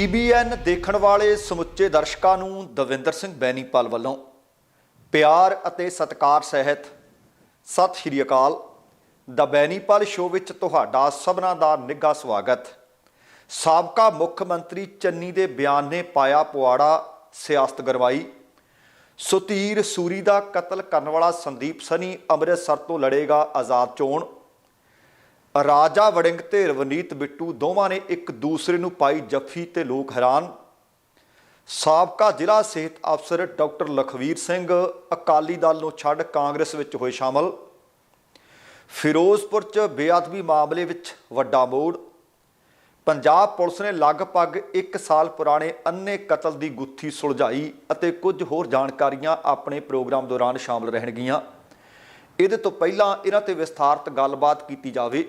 TBN ਦੇਖਣ ਵਾਲੇ ਸਮੁੱਚੇ ਦਰਸ਼ਕਾਂ ਨੂੰ ਦਵਿੰਦਰ ਸਿੰਘ ਬੈਨੀਪਾਲ ਵੱਲੋਂ ਪਿਆਰ ਅਤੇ ਸਤਿਕਾਰ ਸਹਿਤ ਸਤਿ ਸ਼੍ਰੀ ਅਕਾਲ। ਦਾ ਬੈਨੀਪਾਲ ਸ਼ੋਅ ਵਿੱਚ ਤੁਹਾਡਾ ਸਭਨਾਂ ਦਾ ਨਿੱਘਾ ਸਵਾਗਤ। ਸਾਬਕਾ ਮੁੱਖ ਮੰਤਰੀ ਚੰਨੀ ਦੇ ਬਿਆਨ ਨੇ ਪਾਇਆ ਪੁਆੜਾ ਸਿਆਸਤ ਗਰਵਾਈ। ਸੁਤੀਰ ਸੂਰੀ ਦਾ ਕਤਲ ਕਰਨ ਵਾਲਾ ਸੰਦੀਪ ਸਨੀ ਅੰਮ੍ਰਿਤਸਰ ਤੋਂ ਲੜੇਗਾ ਆਜ਼ਾਦ ਚੋਣ। ਰਾਜਾ ਵੜਿੰਗ ਤੇ ਰਵਨੀਤ ਬਿੱਟੂ ਦੋਵਾਂ ਨੇ ਇੱਕ ਦੂਸਰੇ ਨੂੰ ਪਾਈ ਜੱਫੀ ਤੇ ਲੋਕ ਹੈਰਾਨ। ਸਾਬਕਾ ਜ਼ਿਲ੍ਹਾ ਸਿਹਤ ਅਫਸਰ ਡਾਕਟਰ ਲਖਵੀਰ ਸਿੰਘ ਅਕਾਲੀ ਦਲ ਨੂੰ ਛੱਡ ਕਾਂਗਰਸ ਵਿੱਚ ਹੋਏ ਸ਼ਾਮਲ। ਫਿਰੋਜ਼ਪੁਰ 'ਚ ਬੇਅਦਬੀ ਮਾਮਲੇ ਵਿੱਚ ਵੱਡਾ ਮੋੜ। ਪੰਜਾਬ ਪੁਲਿਸ ਨੇ ਲਗਭਗ 1 ਸਾਲ ਪੁਰਾਣੇ ਅੰਨੇ ਕਤਲ ਦੀ ਗੁੱਥੀ ਸੁਲਝਾਈ ਅਤੇ ਕੁਝ ਹੋਰ ਜਾਣਕਾਰੀਆਂ ਆਪਣੇ ਪ੍ਰੋਗਰਾਮ ਦੌਰਾਨ ਸ਼ਾਮਲ ਰਹਿਣਗੀਆਂ। ਇਹਦੇ ਤੋਂ ਪਹਿਲਾਂ ਇਹਨਾਂ ਤੇ ਵਿਸਥਾਰਤ ਗੱਲਬਾਤ ਕੀਤੀ ਜਾਵੇ।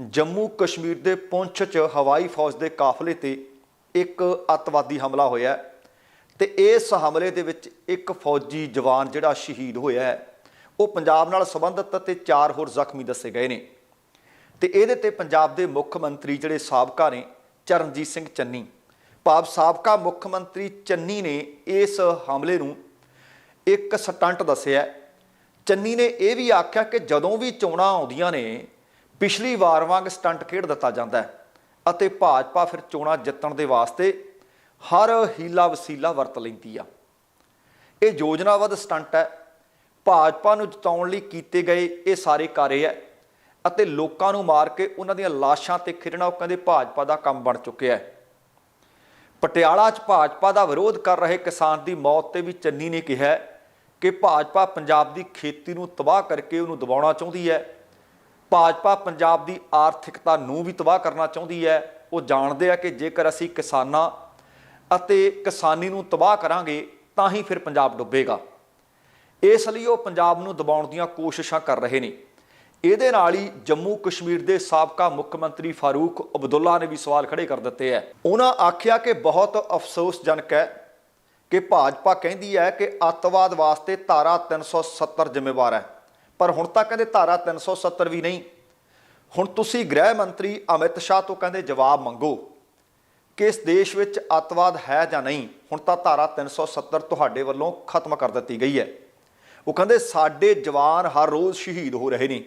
ਜੰਮੂ ਕਸ਼ਮੀਰ ਦੇ ਪੁੰਛ 'ਚ ਹਵਾਈ ਫੌਜ ਦੇ ਕਾਫਲੇ ਤੇ ਇੱਕ ਅੱਤਵਾਦੀ ਹਮਲਾ ਹੋਇਆ ਹੈ ਤੇ ਇਸ ਹਮਲੇ ਦੇ ਵਿੱਚ ਇੱਕ ਫੌਜੀ ਜਵਾਨ ਜਿਹੜਾ ਸ਼ਹੀਦ ਹੋਇਆ ਹੈ, ਉਹ ਪੰਜਾਬ ਨਾਲ ਸੰਬੰਧਿਤ ਅਤੇ ਚਾਰ ਹੋਰ ਜ਼ਖਮੀ ਦੱਸੇ ਗਏ ਨੇ। ਤੇ ਇਹਦੇ ਤੇ ਪੰਜਾਬ ਦੇ ਮੁੱਖ ਮੰਤਰੀ ਜਿਹੜੇ ਸਾਬਕਾ ਨੇ, ਚਰਨਜੀਤ ਸਿੰਘ ਚੰਨੀ, ਭਾਵ ਸਾਬਕਾ ਮੁੱਖ ਮੰਤਰੀ ਚੰਨੀ ਨੇ ਇਸ ਹਮਲੇ ਨੂੰ ਇੱਕ ਸਟੰਟ ਦੱਸਿਆ ਚੰਨੀ ਨੇ ਇਹ ਵੀ ਆਖਿਆ ਕਿ ਜਦੋਂ ਵੀ ਚੋਣਾਂ ਆਉਂਦੀਆਂ ਨੇ ਪਿਛਲੀ ਵਾਰ ਵਾਂਗ ਸਟੰਟ ਖੇਡ ਦਿੱਤਾ ਜਾਂਦਾ ਹੈ ਅਤੇ ਭਾਜਪਾ ਫਿਰ ਚੋਣਾਂ ਜਿੱਤਣ ਦੇ ਵਾਸਤੇ ਹਰ ਹੀਲਾ ਵਸੀਲਾ ਵਰਤ ਲੈਂਦੀ ਆ। ਇਹ ਯੋਜਨਾਬੱਧ ਸਟੰਟ ਹੈ। ਭਾਜਪਾ ਨੂੰ ਜਿਤਾਉਣ ਲਈ ਕੀਤੇ ਗਏ ਇਹ ਸਾਰੇ ਕਾਰੇ ਹੈ ਅਤੇ ਲੋਕਾਂ ਨੂੰ ਮਾਰ ਕੇ ਉਹਨਾਂ ਦੀਆਂ ਲਾਸ਼ਾਂ ਤੇ ਖਿਰਣਾ ਉਹ ਕਹਿੰਦੇ ਭਾਜਪਾ ਦਾ ਕੰਮ ਬਣ ਚੁੱਕਿਆ ਹੈ। ਪਟਿਆਲਾ 'ਚ ਭਾਜਪਾ ਦਾ ਵਿਰੋਧ ਕਰ ਰਹੇ ਕਿਸਾਨ ਦੀ ਮੌਤ ਤੇ ਵੀ ਚੰਨੀ ਨੇ ਕਿਹਾ ਕਿ ਭਾਜਪਾ ਪੰਜਾਬ ਦੀ ਖੇਤੀ ਨੂੰ ਤਬਾਹ ਕਰਕੇ ਉਹਨੂੰ ਦਬਾਉਣਾ ਚਾਹੁੰਦੀ ਹੈ ਭਾਜਪਾ ਪੰਜਾਬ ਦੀ ਆਰਥਿਕਤਾ ਨੂੰ ਵੀ ਤਬਾਹ ਕਰਨਾ ਚਾਹੁੰਦੀ ਹੈ। ਉਹ ਜਾਣਦੇ ਆ ਕਿ ਜੇਕਰ ਅਸੀਂ ਕਿਸਾਨਾਂ ਅਤੇ ਕਿਸਾਨੀ ਨੂੰ ਤਬਾਹ ਕਰਾਂਗੇ, ਤਾਂ ਹੀ ਫਿਰ ਪੰਜਾਬ ਡੁੱਬੇਗਾ। ਇਸ ਲਈ ਉਹ ਪੰਜਾਬ ਨੂੰ ਦਬਾਉਣ ਦੀਆਂ ਕੋਸ਼ਿਸ਼ਾਂ ਕਰ ਰਹੇ ਨੇ। ਇਹਦੇ ਨਾਲ ਹੀ ਜੰਮੂ ਕਸ਼ਮੀਰ ਦੇ ਸਾਬਕਾ ਮੁੱਖ ਮੰਤਰੀ ਫਾਰੂਕ ਅਬਦੁੱਲਾ ਨੇ ਵੀ ਸਵਾਲ ਖੜੇ ਕਰ ਦਿੱਤੇ ਹੈ। ਉਹਨਾਂ ਆਖਿਆ ਕਿ ਬਹੁਤ ਅਫਸੋਸਜਨਕ ਹੈ ਕਿ ਭਾਜਪਾ ਕਹਿੰਦੀ ਹੈ ਕਿ ਅੱਤਵਾਦ ਵਾਸਤੇ ਧਾਰਾ 370 ਜ਼ਿੰਮੇਵਾਰ ਹੈ। ਪਰ ਹੁਣ ਤੱਕ ਕਹਿੰਦੇ ਧਾਰਾ 370 ਵੀ ਨਹੀਂ। ਹੁਣ ਤੁਸੀਂ ਗ੍ਰਹਿ ਮੰਤਰੀ ਅਮਿਤ ਸ਼ਾਹ ਤੋਂ ਕਹਿੰਦੇ ਜਵਾਬ ਮੰਗੋ ਕਿ ਇਸ ਦੇਸ਼ ਵਿੱਚ ਅੱਤਵਾਦ ਹੈ ਜਾਂ ਨਹੀਂ। ਹੁਣ ਤਾਂ ਧਾਰਾ 370 ਤੁਹਾਡੇ ਵੱਲੋਂ ਖਤਮ ਕਰ ਦਿੱਤੀ ਗਈ ਹੈ। ਉਹ ਕਹਿੰਦੇ ਸਾਡੇ ਜਵਾਨ ਹਰ ਰੋਜ਼ ਸ਼ਹੀਦ ਹੋ ਰਹੇ ਨੇ,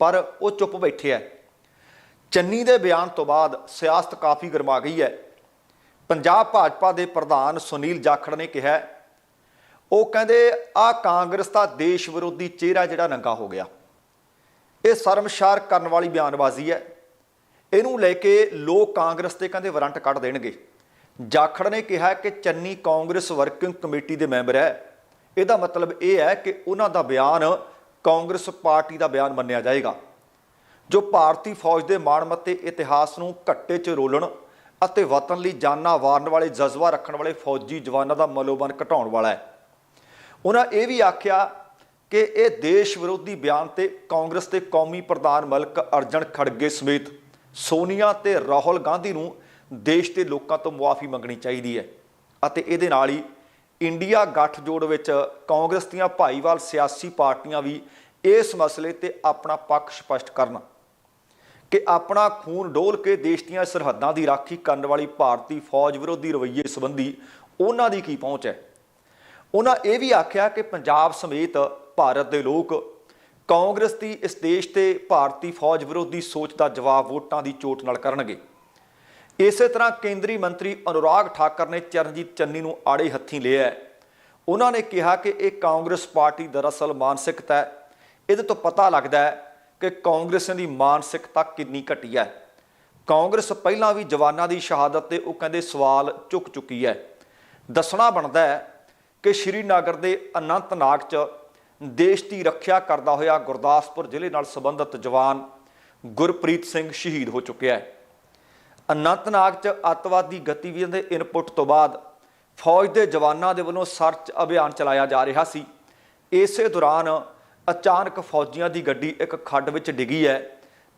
ਪਰ ਉਹ ਚੁੱਪ ਬੈਠੇ ਹੈ। ਚੰਨੀ ਦੇ ਬਿਆਨ ਤੋਂ ਬਾਅਦ ਸਿਆਸਤ ਕਾਫੀ ਗਰਮਾ ਗਈ ਹੈ। ਪੰਜਾਬ ਭਾਜਪਾ ਦੇ ਪ੍ਰਧਾਨ ਸੁਨੀਲ ਜਾਖੜ ਨੇ ਕਿਹਾ ਉਹ ਕਹਿੰਦੇ ਆ ਕਾਂਗਰਸ ਦਾ ਦੇਸ਼ ਵਿਰੋਧੀ ਚਿਹਰਾ ਜਿਹੜਾ ਨੰਗਾ ਹੋ ਗਿਆ। ਇਹ ਸ਼ਰਮਸ਼ਾਰ ਕਰਨ ਵਾਲੀ ਬਿਆਨਬਾਜ਼ੀ ਹੈ। ਇਹਨੂੰ ਲੈ ਕੇ ਲੋਕ ਕਾਂਗਰਸ ਤੇ ਕਹਿੰਦੇ ਵਾਰੰਟ ਕੱਢ ਦੇਣਗੇ। ਜਾਖੜ ਨੇ ਕਿਹਾ ਕਿ ਚੰਨੀ ਕਾਂਗਰਸ ਵਰਕਿੰਗ ਕਮੇਟੀ ਦੇ ਮੈਂਬਰ ਹੈ। ਇਹਦਾ ਮਤਲਬ ਇਹ ਹੈ ਕਿ ਉਹਨਾਂ ਦਾ ਬਿਆਨ ਕਾਂਗਰਸ ਪਾਰਟੀ ਦਾ ਬਿਆਨ ਮੰਨਿਆ ਜਾਏਗਾ। ਜੋ ਭਾਰਤੀ ਫੌਜ ਦੇ ਮਾਣਮੱਤੇ ਇਤਿਹਾਸ ਨੂੰ ਘੱਟੇ 'ਚ ਰੋਲਣ ਅਤੇ ਵਤਨ ਲਈ ਜਾਨਾਂ ਵਾਰਨ ਵਾਲੇ ਜਜ਼ਬਾ ਰੱਖਣ ਵਾਲੇ ਫੌਜੀ ਜਵਾਨਾਂ ਦਾ ਮਨੋਬਲ ਘਟਾਉਣ ਵਾਲਾ ਹੈ। ਉਹਨਾਂ ਇਹ ਵੀ ਆਖਿਆ ਕਿ ਇਹ ਦੇਸ਼ ਵਿਰੋਧੀ ਬਿਆਨ ਤੇ ਕਾਂਗਰਸ ਦੇ ਕੌਮੀ ਪ੍ਰਧਾਨ ਮਲਕ ਅਰਜਨ ਖੜਗੇ ਸਮੇਤ ਸੋਨੀਆ ਤੇ ਰਾਹੁਲ ਗਾਂਧੀ ਨੂੰ ਦੇਸ਼ ਦੇ ਲੋਕਾਂ ਤੋਂ ਮੁਆਫੀ ਮੰਗਣੀ ਚਾਹੀਦੀ ਹੈ ਅਤੇ ਇਹਦੇ ਨਾਲ ਹੀ ਇੰਡੀਆ ਗੱਠਜੋੜ ਵਿੱਚ ਕਾਂਗਰਸ ਦੀਆਂ ਭਾਈਵਾਲ ਸਿਆਸੀ ਪਾਰਟੀਆਂ ਵੀ ਇਸ ਮਸਲੇ ਤੇ ਆਪਣਾ ਪੱਖ ਸਪਸ਼ਟ ਕਰਨ ਕਿ ਆਪਣਾ ਖੂਨ ਡੋਲ ਕੇ ਦੇਸ਼ ਦੀਆਂ ਸਰਹੱਦਾਂ ਦੀ ਰਾਖੀ ਕਰਨ ਵਾਲੀ ਭਾਰਤੀ ਫੌਜ ਵਿਰੋਧੀ ਰਵੱਈਏ ਸੰਬੰਧੀ ਉਹਨਾਂ ਦੀ ਕੀ ਪਹੁੰਚ ਹੈ। ਉਹਨਾਂ ਇਹ ਵੀ ਆਖਿਆ ਕਿ ਪੰਜਾਬ ਸਮੇਤ ਭਾਰਤ ਦੇ ਲੋਕ ਕਾਂਗਰਸ ਦੀ ਇਸ ਦੇਸ਼ ਤੇ ਭਾਰਤੀ ਫੌਜ ਵਿਰੋਧੀ ਸੋਚ ਦਾ ਜਵਾਬ ਵੋਟਾਂ ਦੀ ਚੋਟ ਨਾਲ ਕਰਨਗੇ। ਇਸੇ ਤਰ੍ਹਾਂ ਕੇਂਦਰੀ ਮੰਤਰੀ ਅਨੁਰਾਗ ਠਾਕਰ ਨੇ ਚਰਨਜੀਤ ਚੰਨੀ ਨੂੰ ਆੜੇ ਹੱਥੀਂ ਲਿਆ ਹੈ। ਉਹਨਾਂ ਨੇ ਕਿਹਾ ਕਿ ਇਹ ਕਾਂਗਰਸ ਪਾਰਟੀ ਦਰਅਸਲ ਮਾਨਸਿਕਤਾ ਹੈ। ਇਹਦੇ ਤੋਂ ਪਤਾ ਲੱਗਦਾ ਹੈ ਕਿ ਕਾਂਗਰਸ ਦੀ ਮਾਨਸਿਕਤਾ ਕਿੰਨੀ ਘਟੀ ਹੈ। ਕਾਂਗਰਸ ਪਹਿਲਾਂ ਵੀ ਜਵਾਨਾਂ ਦੀ ਸ਼ਹਾਦਤ ਤੇ ਉਹ ਕਹਿੰਦੇ ਸਵਾਲ ਚੁੱਕ ਚੁੱਕੀ ਹੈ। ਦੱਸਣਾ ਬਣਦਾ ਹੈ ਕਿ ਸ਼੍ਰੀਨਗਰ ਦੇ ਅਨੰਤਨਾਗ 'ਚ ਦੇਸ਼ ਦੀ ਰੱਖਿਆ ਕਰਦਾ ਹੋਇਆ ਗੁਰਦਾਸਪੁਰ ਜ਼ਿਲ੍ਹੇ ਨਾਲ ਸੰਬੰਧਿਤ ਜਵਾਨ ਗੁਰਪ੍ਰੀਤ ਸਿੰਘ ਸ਼ਹੀਦ ਹੋ ਚੁੱਕਿਆ ਹੈ। ਅਨੰਤਨਾਗ 'ਚ ਅੱਤਵਾਦੀ ਗਤੀਵਿਧੀਆਂ ਦੇ ਇਨਪੁਟ ਤੋਂ ਬਾਅਦ ਫੌਜ ਦੇ ਜਵਾਨਾਂ ਦੇ ਵੱਲੋਂ ਸਰਚ ਅਭਿਆਨ ਚਲਾਇਆ ਜਾ ਰਿਹਾ ਸੀ। ਇਸੇ ਦੌਰਾਨ ਅਚਾਨਕ ਫੌਜੀਆਂ ਦੀ ਗੱਡੀ ਇੱਕ ਖੱਡ ਵਿੱਚ ਡਿੱਗੀ ਹੈ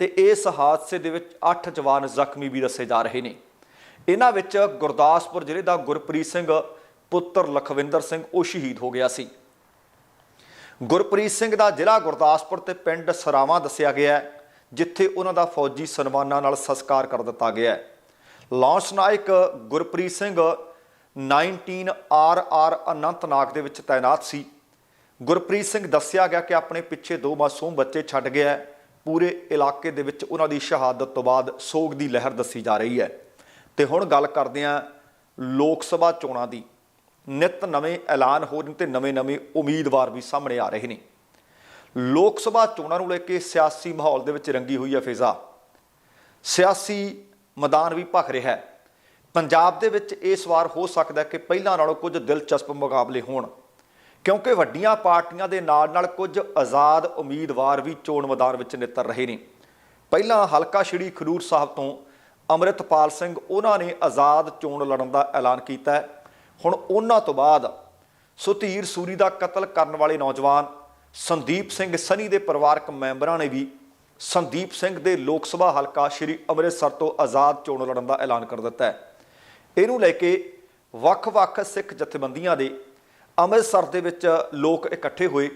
ਤੇ ਇਸ ਹਾਦਸੇ ਦੇ ਵਿੱਚ 8 ਜਵਾਨ ਜ਼ਖਮੀ ਵੀ ਦੱਸੇ ਜਾ ਰਹੇ ਨੇ। ਇਹਨਾਂ ਵਿੱਚ ਗੁਰਦਾਸਪੁਰ ਜ਼ਿਲ੍ਹੇ ਦਾ ਗੁਰਪ੍ਰੀਤ ਸਿੰਘ ਪੁੱਤਰ ਲਖਵਿੰਦਰ ਸਿੰਘ ਉਹ ਸ਼ਹੀਦ ਹੋ ਗਿਆ ਸੀ। ਗੁਰਪ੍ਰੀਤ ਸਿੰਘ ਦਾ ਜ਼ਿਲ੍ਹਾ ਗੁਰਦਾਸਪੁਰ ਤੇ ਪਿੰਡ ਸਰਾਵਾਂ ਦੱਸਿਆ ਗਿਆ ਹੈ, ਜਿੱਥੇ ਉਹਨਾਂ ਦਾ ਫੌਜੀ ਸਨਮਾਨਾਂ ਨਾਲ ਸੰਸਕਾਰ ਕਰ ਦਿੱਤਾ ਗਿਆ ਹੈ। Lance naik Gurpreet Singh 19 R R Anantnag ਦੇ ਵਿੱਚ ਤਾਇਨਾਤ ਸੀ। ਗੁਰਪ੍ਰੀਤ ਸਿੰਘ ਦੱਸਿਆ ਗਿਆ ਕਿ ਆਪਣੇ ਪਿੱਛੇ ਦੋ ਮਾਸੂਮ ਬੱਚੇ ਛੱਡ ਗਿਆ ਪੂਰੇ ਇਲਾਕੇ ਦੇ ਵਿੱਚ ਉਹਨਾਂ ਦੀ ਸ਼ਹਾਦਤ ਤੋਂ ਬਾਅਦ ਸੋਗ ਦੀ ਲਹਿਰ ਦੱਸੀ ਜਾ ਰਹੀ ਹੈ। ਤੇ ਹੁਣ ਗੱਲ ਕਰਦੇ ਹਾਂ ਲੋਕ ਸਭਾ ਚੋਣਾਂ ਦੀ। ਨਿਤ ਨਵੇਂ ਐਲਾਨ ਹੋ ਰਹੇ ਨੇ ਤੇ ਨਵੇਂ-ਨਵੇਂ ਉਮੀਦਵਾਰ ਵੀ ਸਾਹਮਣੇ ਆ ਰਹੇ ਨੇ। ਲੋਕ ਸਭਾ ਚੋਣਾਂ ਨੂੰ ਲੈ ਕੇ ਸਿਆਸੀ ਮਾਹੌਲ ਦੇ ਵਿੱਚ ਰੰਗੀ ਹੋਈ ਹੈ ਫਿਜ਼ਾ। ਸਿਆਸੀ ਮੈਦਾਨ ਵੀ ਭਖ ਰਿਹਾ ਹੈ। ਪੰਜਾਬ ਦੇ ਵਿੱਚ ਇਸ ਵਾਰ ਹੋ ਸਕਦਾ ਕਿ ਪਹਿਲਾਂ ਨਾਲੋਂ ਕੁਝ ਦਿਲਚਸਪ ਮੁਕਾਬਲੇ ਹੋਣ, ਕਿਉਂਕਿ ਵੱਡੀਆਂ ਪਾਰਟੀਆਂ ਦੇ ਨਾਲ ਨਾਲ ਕੁਝ ਆਜ਼ਾਦ ਉਮੀਦਵਾਰ ਵੀ ਚੋਣ ਮੈਦਾਨ ਵਿੱਚ ਨਿੱਤਰ ਰਹੇ ਨੇ। ਪਹਿਲਾਂ ਹਲਕਾ ਸ਼੍ਰੀ ਖਡੂਰ ਸਾਹਿਬ ਤੋਂ ਅੰਮ੍ਰਿਤਪਾਲ ਸਿੰਘ, ਉਹਨਾਂ ਨੇ ਆਜ਼ਾਦ ਚੋਣ ਲੜਨ ਦਾ ਐਲਾਨ ਕੀਤਾ ਹੈ। ਹੁਣ ਉਹਨਾਂ ਤੋਂ ਬਾਅਦ ਸੁਧੀਰ ਸੂਰੀ ਦਾ ਕਤਲ ਕਰਨ ਵਾਲੇ ਨੌਜਵਾਨ ਸੰਦੀਪ ਸਿੰਘ ਸਨੀ ਦੇ ਪਰਿਵਾਰਕ ਮੈਂਬਰਾਂ ਨੇ ਵੀ ਸੰਦੀਪ ਸਿੰਘ ਦੇ ਲੋਕ ਸਭਾ ਹਲਕਾ ਸ਼੍ਰੀ ਅੰਮ੍ਰਿਤਸਰ ਤੋਂ ਆਜ਼ਾਦ ਚੋਣ ਲੜਨ ਦਾ ਐਲਾਨ ਕਰ ਦਿੱਤਾ ਹੈ। ਇਹਨੂੰ ਲੈ ਕੇ ਵੱਖ-ਵੱਖ ਸਿੱਖ ਜਥੇਬੰਦੀਆਂ ਦੇ ਅੰਮ੍ਰਿਤਸਰ ਦੇ ਵਿੱਚ ਲੋਕ ਇਕੱਠੇ ਹੋਏ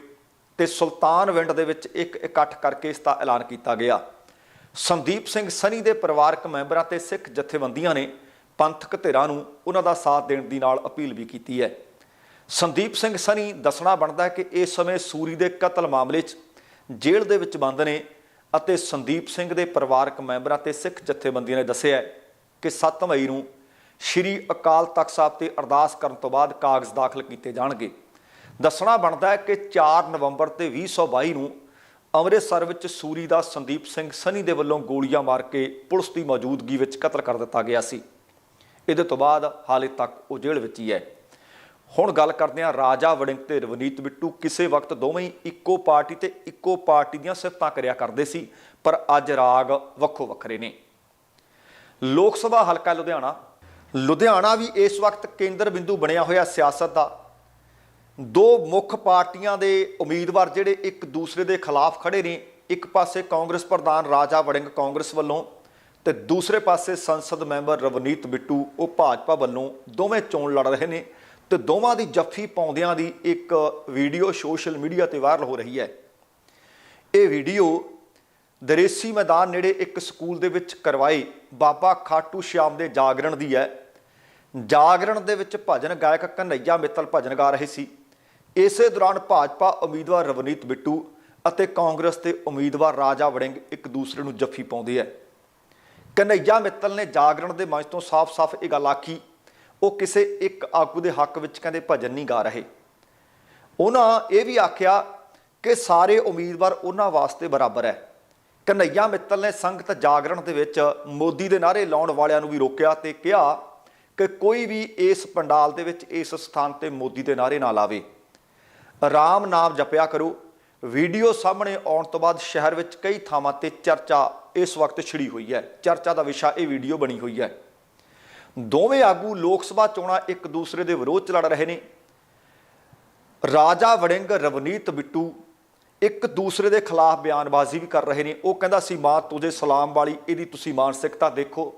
ਤੇ ਸੁਲਤਾਨਵਿੰਡ ਦੇ ਵਿੱਚ ਇੱਕ ਇਕੱਠ ਕਰਕੇ ਇਸ ਦਾ ਐਲਾਨ ਕੀਤਾ ਗਿਆ। ਸੰਦੀਪ ਸਿੰਘ ਸਨੀ ਦੇ ਪਰਿਵਾਰਕ ਮੈਂਬਰਾਂ ਤੇ ਸਿੱਖ ਜਥੇਬੰਦੀਆਂ ਨੇ ਪੰਥਕ ਧਿਰਾਂ ਨੂੰ ਉਹਨਾਂ ਦਾ ਸਾਥ ਦੇਣ ਦੀ ਨਾਲ ਅਪੀਲ ਵੀ ਕੀਤੀ ਹੈ। ਸੰਦੀਪ ਸਿੰਘ ਸਨੀ ਦੱਸਣਾ ਬਣਦਾ ਹੈ ਕਿ ਇਸ ਸਮੇਂ ਸੂਰੀ ਦੇ ਕਤਲ ਮਾਮਲੇ 'ਚ ਜੇਲ੍ਹ ਦੇ ਵਿੱਚ ਬੰਦ ਨੇ ਅਤੇ ਸੰਦੀਪ ਸਿੰਘ ਦੇ ਪਰਿਵਾਰਕ ਮੈਂਬਰਾਂ ਤੇ ਸਿੱਖ ਜਥੇਬੰਦੀਆਂ ਨੇ ਦੱਸਿਆ ਕਿ 7 ਮਈ ਨੂੰ ਸ਼੍ਰੀ ਅਕਾਲ ਤਖਤ ਸਾਹਿਬ ਤੇ ਅਰਦਾਸ ਕਰਨ ਤੋਂ ਬਾਅਦ ਕਾਗਜ਼ ਦਾਖਲ ਕੀਤੇ ਜਾਣਗੇ। ਦੱਸਣਾ ਬਣਦਾ ਹੈ ਕਿ 4 ਨਵੰਬਰ ਤੇ 2022 ਨੂੰ ਅੰਮ੍ਰਿਤਸਰ ਵਿੱਚ ਸੂਰੀ ਦਾ ਸੰਦੀਪ ਸਿੰਘ ਸਨੀ ਦੇ ਵੱਲੋਂ ਗੋਲੀਆਂ ਮਾਰ ਕੇ ਪੁਲਿਸ ਦੀ ਮੌਜੂਦਗੀ ਵਿੱਚ ਕਤਲ ਕਰ ਦਿੱਤਾ ਗਿਆ ਸੀ। ਇਹਦੇ ਤੋਂ ਬਾਅਦ ਹਾਲੇ ਤੱਕ ਉਹ ਜੇਲ੍ਹ ਵਿੱਚ ਹੀ ਹੈ। ਹੁਣ ਗੱਲ ਕਰਦੇ ਹਾਂ ਰਾਜਾ ਵੜਿੰਗ ਤੇ ਰਵਨੀਤ ਬਿੱਟੂ। ਕਿਸੇ ਵਕਤ ਦੋਵੇਂ ਇੱਕੋ ਪਾਰਟੀ ਤੇ ਇੱਕੋ ਪਾਰਟੀ ਦੀਆਂ ਸਿਫਤਾਂ ਕਰਿਆ ਕਰਦੇ ਸੀ, ਪਰ ਅੱਜ ਰਾਗ ਵੱਖੋ ਵੱਖਰੇ ਨੇ। ਲੋਕ ਸਭਾ ਹਲਕਾ ਲੁਧਿਆਣਾ। ਲੁਧਿਆਣਾ ਵੀ ਇਸ ਵਕਤ ਕੇਂਦਰ ਬਿੰਦੂ ਬਣਿਆ ਹੋਇਆ ਸਿਆਸਤ ਦਾ। ਦੋ ਮੁੱਖ ਪਾਰਟੀਆਂ ਦੇ ਉਮੀਦਵਾਰ ਜਿਹੜੇ ਇੱਕ ਦੂਸਰੇ ਦੇ ਖਿਲਾਫ ਖੜੇ ਨੇ। ਇੱਕ ਪਾਸੇ ਕਾਂਗਰਸ ਪ੍ਰਧਾਨ ਰਾਜਾ ਵੜਿੰਗ ਕਾਂਗਰਸ ਵੱਲੋਂ ਤੇ ਦੂਸਰੇ ਪਾਸੇ ਸੰਸਦ ਮੈਂਬਰ ਰਵਨੀਤ ਬਿੱਟੂ, ਉਹ ਭਾਜਪਾ ਵੱਲੋਂ ਦੋਵੇਂ ਚੋਣ ਲੜ ਰਹੇ ਨੇ ਤੇ ਦੋਵਾਂ ਦੀ ਜੱਫੀ ਪਾਉਂਦਿਆਂ ਦੀ ਇੱਕ ਵੀਡੀਓ ਸੋਸ਼ਲ ਮੀਡੀਆ ਤੇ ਵਾਇਰਲ ਹੋ ਰਹੀ ਹੈ। ਇਹ ਵੀਡੀਓ ਦਰੇਸੀ ਮੈਦਾਨ ਨੇੜੇ ਇੱਕ ਸਕੂਲ ਦੇ ਵਿੱਚ ਕਰਵਾਏ ਬਾਬਾ ਖਾਟੂ ਸ਼ਾਮ ਦੇ ਜਾਗਰਣ ਦੀ ਹੈ। ਜਾਗਰਣ ਦੇ ਵਿੱਚ ਭਜਨ ਗਾਇਕ ਕਨਈਆ ਮਿੱਤਲ ਭਜਨ ਗਾ ਰਹੇ ਸੀ। ਇਸੇ ਦੌਰਾਨ ਭਾਜਪਾ ਉਮੀਦਵਾਰ ਰਵਨੀਤ ਬਿੱਟੂ ਅਤੇ ਕਾਂਗਰਸ ਦੇ ਉਮੀਦਵਾਰ ਰਾਜਾ ਵੜਿੰਗ ਇੱਕ ਦੂਸਰੇ ਨੂੰ ਜੱਫੀ ਪਾਉਂਦੇ ਐ ਕਨਈਆ ਮਿੱਤਲ ਨੇ ਜਾਗਰਣ ਦੇ ਮੰਚ ਤੋਂ ਸਾਫ਼-ਸਾਫ਼ ਇਹ ਗੱਲ ਆਖੀ। ਉਹ ਕਿਸੇ ਇੱਕ ਆਗੂ ਦੇ ਹੱਕ ਵਿੱਚ ਕਹਿੰਦੇ, ਭਜਨ ਨਹੀਂ ਗਾ ਰਹੇ। ਉਹਨਾਂ ਇਹ ਵੀ ਆਖਿਆ ਕਿ ਸਾਰੇ ਉਮੀਦਵਾਰ ਉਹਨਾਂ ਵਾਸਤੇ ਬਰਾਬਰ ਹੈ। ਕਨਈਆ ਮਿੱਤਲ ਨੇ ਸੰਗਤ ਜਾਗਰਣ ਦੇ ਵਿੱਚ ਮੋਦੀ ਦੇ ਨਾਰੇ ਲਾਉਣ ਵਾਲਿਆਂ ਨੂੰ ਵੀ ਰੋਕਿਆ ਤੇ ਕਿਹਾ ਕਿ ਕੋਈ ਵੀ ਇਸ ਪੰਡਾਲ ਦੇ ਵਿੱਚ ਇਸ ਸਥਾਨ ਤੇ ਮੋਦੀ ਦੇ ਨਾਰੇ ਨਾ ਲਾਵੇ। ਰਾਮ ਨਾਮ ਜਪਿਆ ਕਰੋ। ਵੀਡੀਓ ਸਾਹਮਣੇ ਆਉਣ ਤੋਂ ਬਾਅਦ ਸ਼ਹਿਰ ਵਿੱਚ ਕਈ ਥਾਵਾਂ ਤੇ ਚਰਚਾ ਇਸ ਵਕਤ ਛਿੜੀ ਹੋਈ ਹੈ। ਚਰਚਾ ਦਾ ਵਿਸ਼ਾ ਇਹ ਵੀਡੀਓ ਬਣੀ ਹੋਈ ਹੈ। ਦੋਵੇਂ ਆਗੂ ਲੋਕ ਸਭਾ ਚੋਣਾਂ ਇੱਕ ਦੂਸਰੇ ਦੇ ਵਿਰੋਧ ਚ ਲੜ ਰਹੇ ਨੇ। ਰਾਜਾ ਵੜਿੰਗ ਰਵਨੀਤ ਬਿੱਟੂ ਇੱਕ ਦੂਸਰੇ ਦੇ ਖਿਲਾਫ ਬਿਆਨਬਾਜ਼ੀ ਵੀ ਕਰ ਰਹੇ ਨੇ। ਉਹ ਕਹਿੰਦਾ ਸੀ, ਮਾਂ, ਤੁਝੇ ਸਲਾਮ ਵਾਲੀ ਇਹਦੀ ਤੁਸੀਂ ਮਾਨਸਿਕਤਾ ਦੇਖੋ।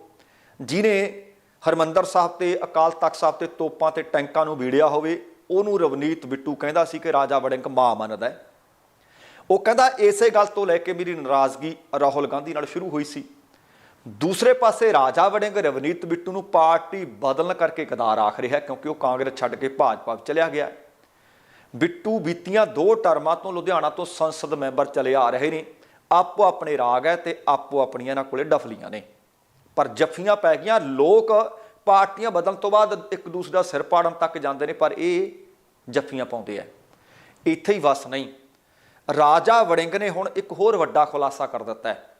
ਜਿਨੇ ਹਰਮੰਦਰ ਸਾਹਿਬ ਤੇ ਅਕਾਲ ਤਖਤ ਸਾਹਿਬ ਤੇ ਤੋਪਾਂ ਤੇ ਟੈਂਕਾਂ ਨੂੰ ਵੀੜਿਆ ਹੋਵੇ, ਉਹਨੂੰ ਰਵਨੀਤ ਬਿੱਟੂ ਕਹਿੰਦਾ ਸੀ ਕਿ ਰਾਜਾ ਵੜਿੰਗ ਮਾਂ ਮੰਨਦਾ ਹੈ। ਉਹ ਕਹਿੰਦਾ ਇਸੇ ਗੱਲ ਤੋਂ ਲੈ ਕੇ ਮੇਰੀ ਨਾਰਾਜ਼ਗੀ ਰਾਹੁਲ ਗਾਂਧੀ ਨਾਲ ਸ਼ੁਰੂ ਹੋਈ ਸੀ। ਦੂਸਰੇ ਪਾਸੇ ਰਾਜਾ ਵੜਿੰਗ ਰਵਨੀਤ ਬਿੱਟੂ ਨੂੰ ਪਾਰਟੀ ਬਦਲਣ ਕਰਕੇ ਗਦਾਰ ਆਖ ਰਿਹਾ ਕਿਉਂਕਿ ਉਹ ਕਾਂਗਰਸ ਛੱਡ ਕੇ ਭਾਜਪਾ ਵਿੱਚ ਚਲਿਆ ਗਿਆ ਬਿੱਟੂ ਬੀਤੀਆਂ ਦੋ ਟਰਮਾਂ ਤੋਂ ਲੁਧਿਆਣਾ ਤੋਂ ਸੰਸਦ ਮੈਂਬਰ ਚਲੇ ਆ ਰਹੇ ਨੇ। ਆਪੋ ਆਪਣੇ ਰਾਗ ਹੈ ਤੇ ਆਪੋ ਆਪਣੀਆਂ ਇਹਨਾਂ ਕੋਲੇ ਡਫਲੀਆਂ ਨੇ। ਪਰ ਜੱਫੀਆਂ ਪੈ ਗਈਆਂ, ਲੋਕ ਪਾਰਟੀਆਂ ਬਦਲਣ ਤੋਂ ਬਾਅਦ ਇੱਕ ਦੂਸਰੇ ਦਾ ਸਿਰ ਪਾੜਨ ਤੱਕ ਜਾਂਦੇ ਨੇ, ਪਰ ਇਹ ਜੱਫੀਆਂ ਪਾਉਂਦੇ ਆ। ਇੱਥੇ ਹੀ ਵਸ ਨਹੀਂ। ਰਾਜਾ ਵੜਿੰਗ ਨੇ ਹੁਣ ਇੱਕ ਹੋਰ ਵੱਡਾ ਖੁਲਾਸਾ ਕਰ ਦਿੱਤਾ ਹੈ।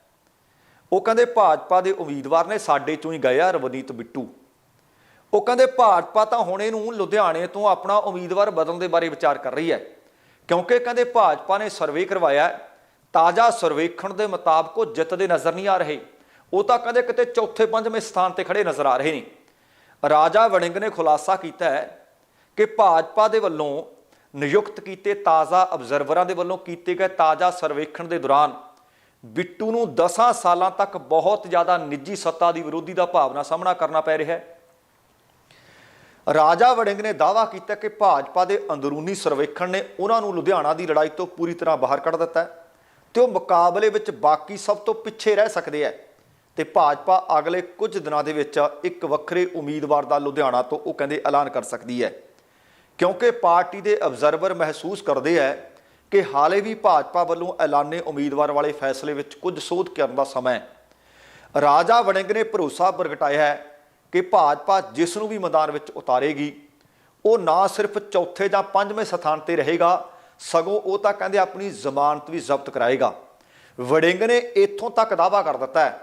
ਉਹ ਕਹਿੰਦੇ ਭਾਜਪਾ ਦੇ ਉਮੀਦਵਾਰ ਨੇ ਸਾਡੇ ਚੋਂ ਹੀ ਗਏ ਆ ਰਵਨੀਤ ਬਿੱਟੂ। ਉਹ ਕਹਿੰਦੇ ਭਾਜਪਾ ਤਾਂ ਹੁਣ ਇਹਨੂੰ ਲੁਧਿਆਣੇ ਤੋਂ ਆਪਣਾ ਉਮੀਦਵਾਰ ਬਦਲਣ ਦੇ ਬਾਰੇ ਵਿਚਾਰ ਕਰ ਰਹੀ ਹੈ। ਕਿਉਂਕਿ ਕਹਿੰਦੇ ਭਾਜਪਾ ਨੇ ਸਰਵੇ ਕਰਵਾਇਆ ਤਾਜ਼ਾ ਸਰਵੇਖਣ ਦੇ ਮੁਤਾਬਕ ਉਹ ਜਿੱਤਦੇ ਨਜ਼ਰ ਨਹੀਂ ਆ ਰਹੇ। ਉਹ ਤਾਂ ਕਹਿੰਦੇ ਕਿਤੇ ਚੌਥੇ ਪੰਜਵੇਂ ਸਥਾਨ ਤੇ ਖੜੇ ਨਜ਼ਰ ਆ ਰਹੇ ਨੇ। ਰਾਜਾ ਵੜਿੰਗ ਨੇ ਖੁਲਾਸਾ ਕੀਤਾ ਹੈ ਕਿ ਭਾਜਪਾ ਦੇ ਵੱਲੋਂ ਨਿਯੁਕਤ ਕੀਤੇ ਤਾਜ਼ਾ ਅਬਜ਼ਰਵਰਾਂ ਦੇ ਵੱਲੋਂ ਕੀਤੇ ਗਏ ਤਾਜ਼ਾ ਸਰਵੇਖਣ ਦੇ ਦੌਰਾਨ ਬਿੱਟੂ ਨੂੰ 10 ਸਾਲਾਂ ਤੱਕ ਬਹੁਤ ਜ਼ਿਆਦਾ ਨਿੱਜੀ ਸੱਤਾ ਦੀ ਵਿਰੋਧੀ ਦਾ ਭਾਵਨਾ ਸਾਹਮਣਾ ਕਰਨਾ ਪੈ ਰਿਹਾ ਹੈ। ਰਾਜਾ ਵੜਿੰਗ ਨੇ ਦਾਅਵਾ ਕੀਤਾ ਕਿ ਭਾਜਪਾ ਦੇ ਅੰਦਰੂਨੀ ਸਰਵੇਖਣ ਨੇ ਉਹਨਾਂ ਨੂੰ ਲੁਧਿਆਣਾ ਦੀ ਲੜਾਈ ਤੋਂ ਪੂਰੀ ਤਰ੍ਹਾਂ ਬਾਹਰ ਕੱਢ ਦਿੱਤਾ ਹੈ ਤੇ ਉਹ ਮੁਕਾਬਲੇ ਵਿੱਚ ਬਾਕੀ ਸਭ ਤੋਂ ਪਿੱਛੇ ਰਹਿ ਸਕਦੇ ਹੈ ਤੇ ਭਾਜਪਾ ਅਗਲੇ ਕੁਝ ਦਿਨਾਂ ਦੇ ਵਿੱਚ ਇੱਕ ਵੱਖਰੇ ਉਮੀਦਵਾਰ ਦਾ ਲੁਧਿਆਣਾ ਤੋਂ ਉਹ ਕਹਿੰਦੇ ਐਲਾਨ ਕਰ ਸਕਦੀ ਹੈ। ਕਿਉਂਕਿ ਪਾਰਟੀ ਦੇ ਅਬਜ਼ਰਵਰ ਮਹਿਸੂਸ ਕਰਦੇ ਹੈ ਕਿ ਹਾਲੇ ਵੀ ਭਾਜਪਾ ਵੱਲੋਂ ਐਲਾਨੇ ਉਮੀਦਵਾਰ ਵਾਲੇ ਫੈਸਲੇ ਵਿੱਚ ਕੁਝ ਸੋਧ ਕਰਨ ਦਾ ਸਮਾਂ ਹੈ ਰਾਜਾ ਵੜਿੰਗ ਨੇ ਭਰੋਸਾ ਪ੍ਰਗਟਾਇਆ ਹੈ ਕਿ ਭਾਜਪਾ ਜਿਸ ਨੂੰ ਵੀ ਮੈਦਾਨ ਵਿੱਚ ਉਤਾਰੇਗੀ, ਉਹ ਨਾ ਸਿਰਫ ਚੌਥੇ ਜਾਂ ਪੰਜਵੇਂ ਸਥਾਨ ਤੇ ਰਹੇਗਾ, ਸਗੋਂ ਉਹ ਤਾਂ ਕਹਿੰਦੇ ਆਪਣੀ ਜ਼ਮਾਨਤ ਵੀ ਜ਼ਬਤ ਕਰਾਏਗਾ। ਵੜਿੰਗ ਨੇ ਇੱਥੋਂ ਤੱਕ ਦਾਅਵਾ ਕਰ ਦਿੱਤਾ ਹੈ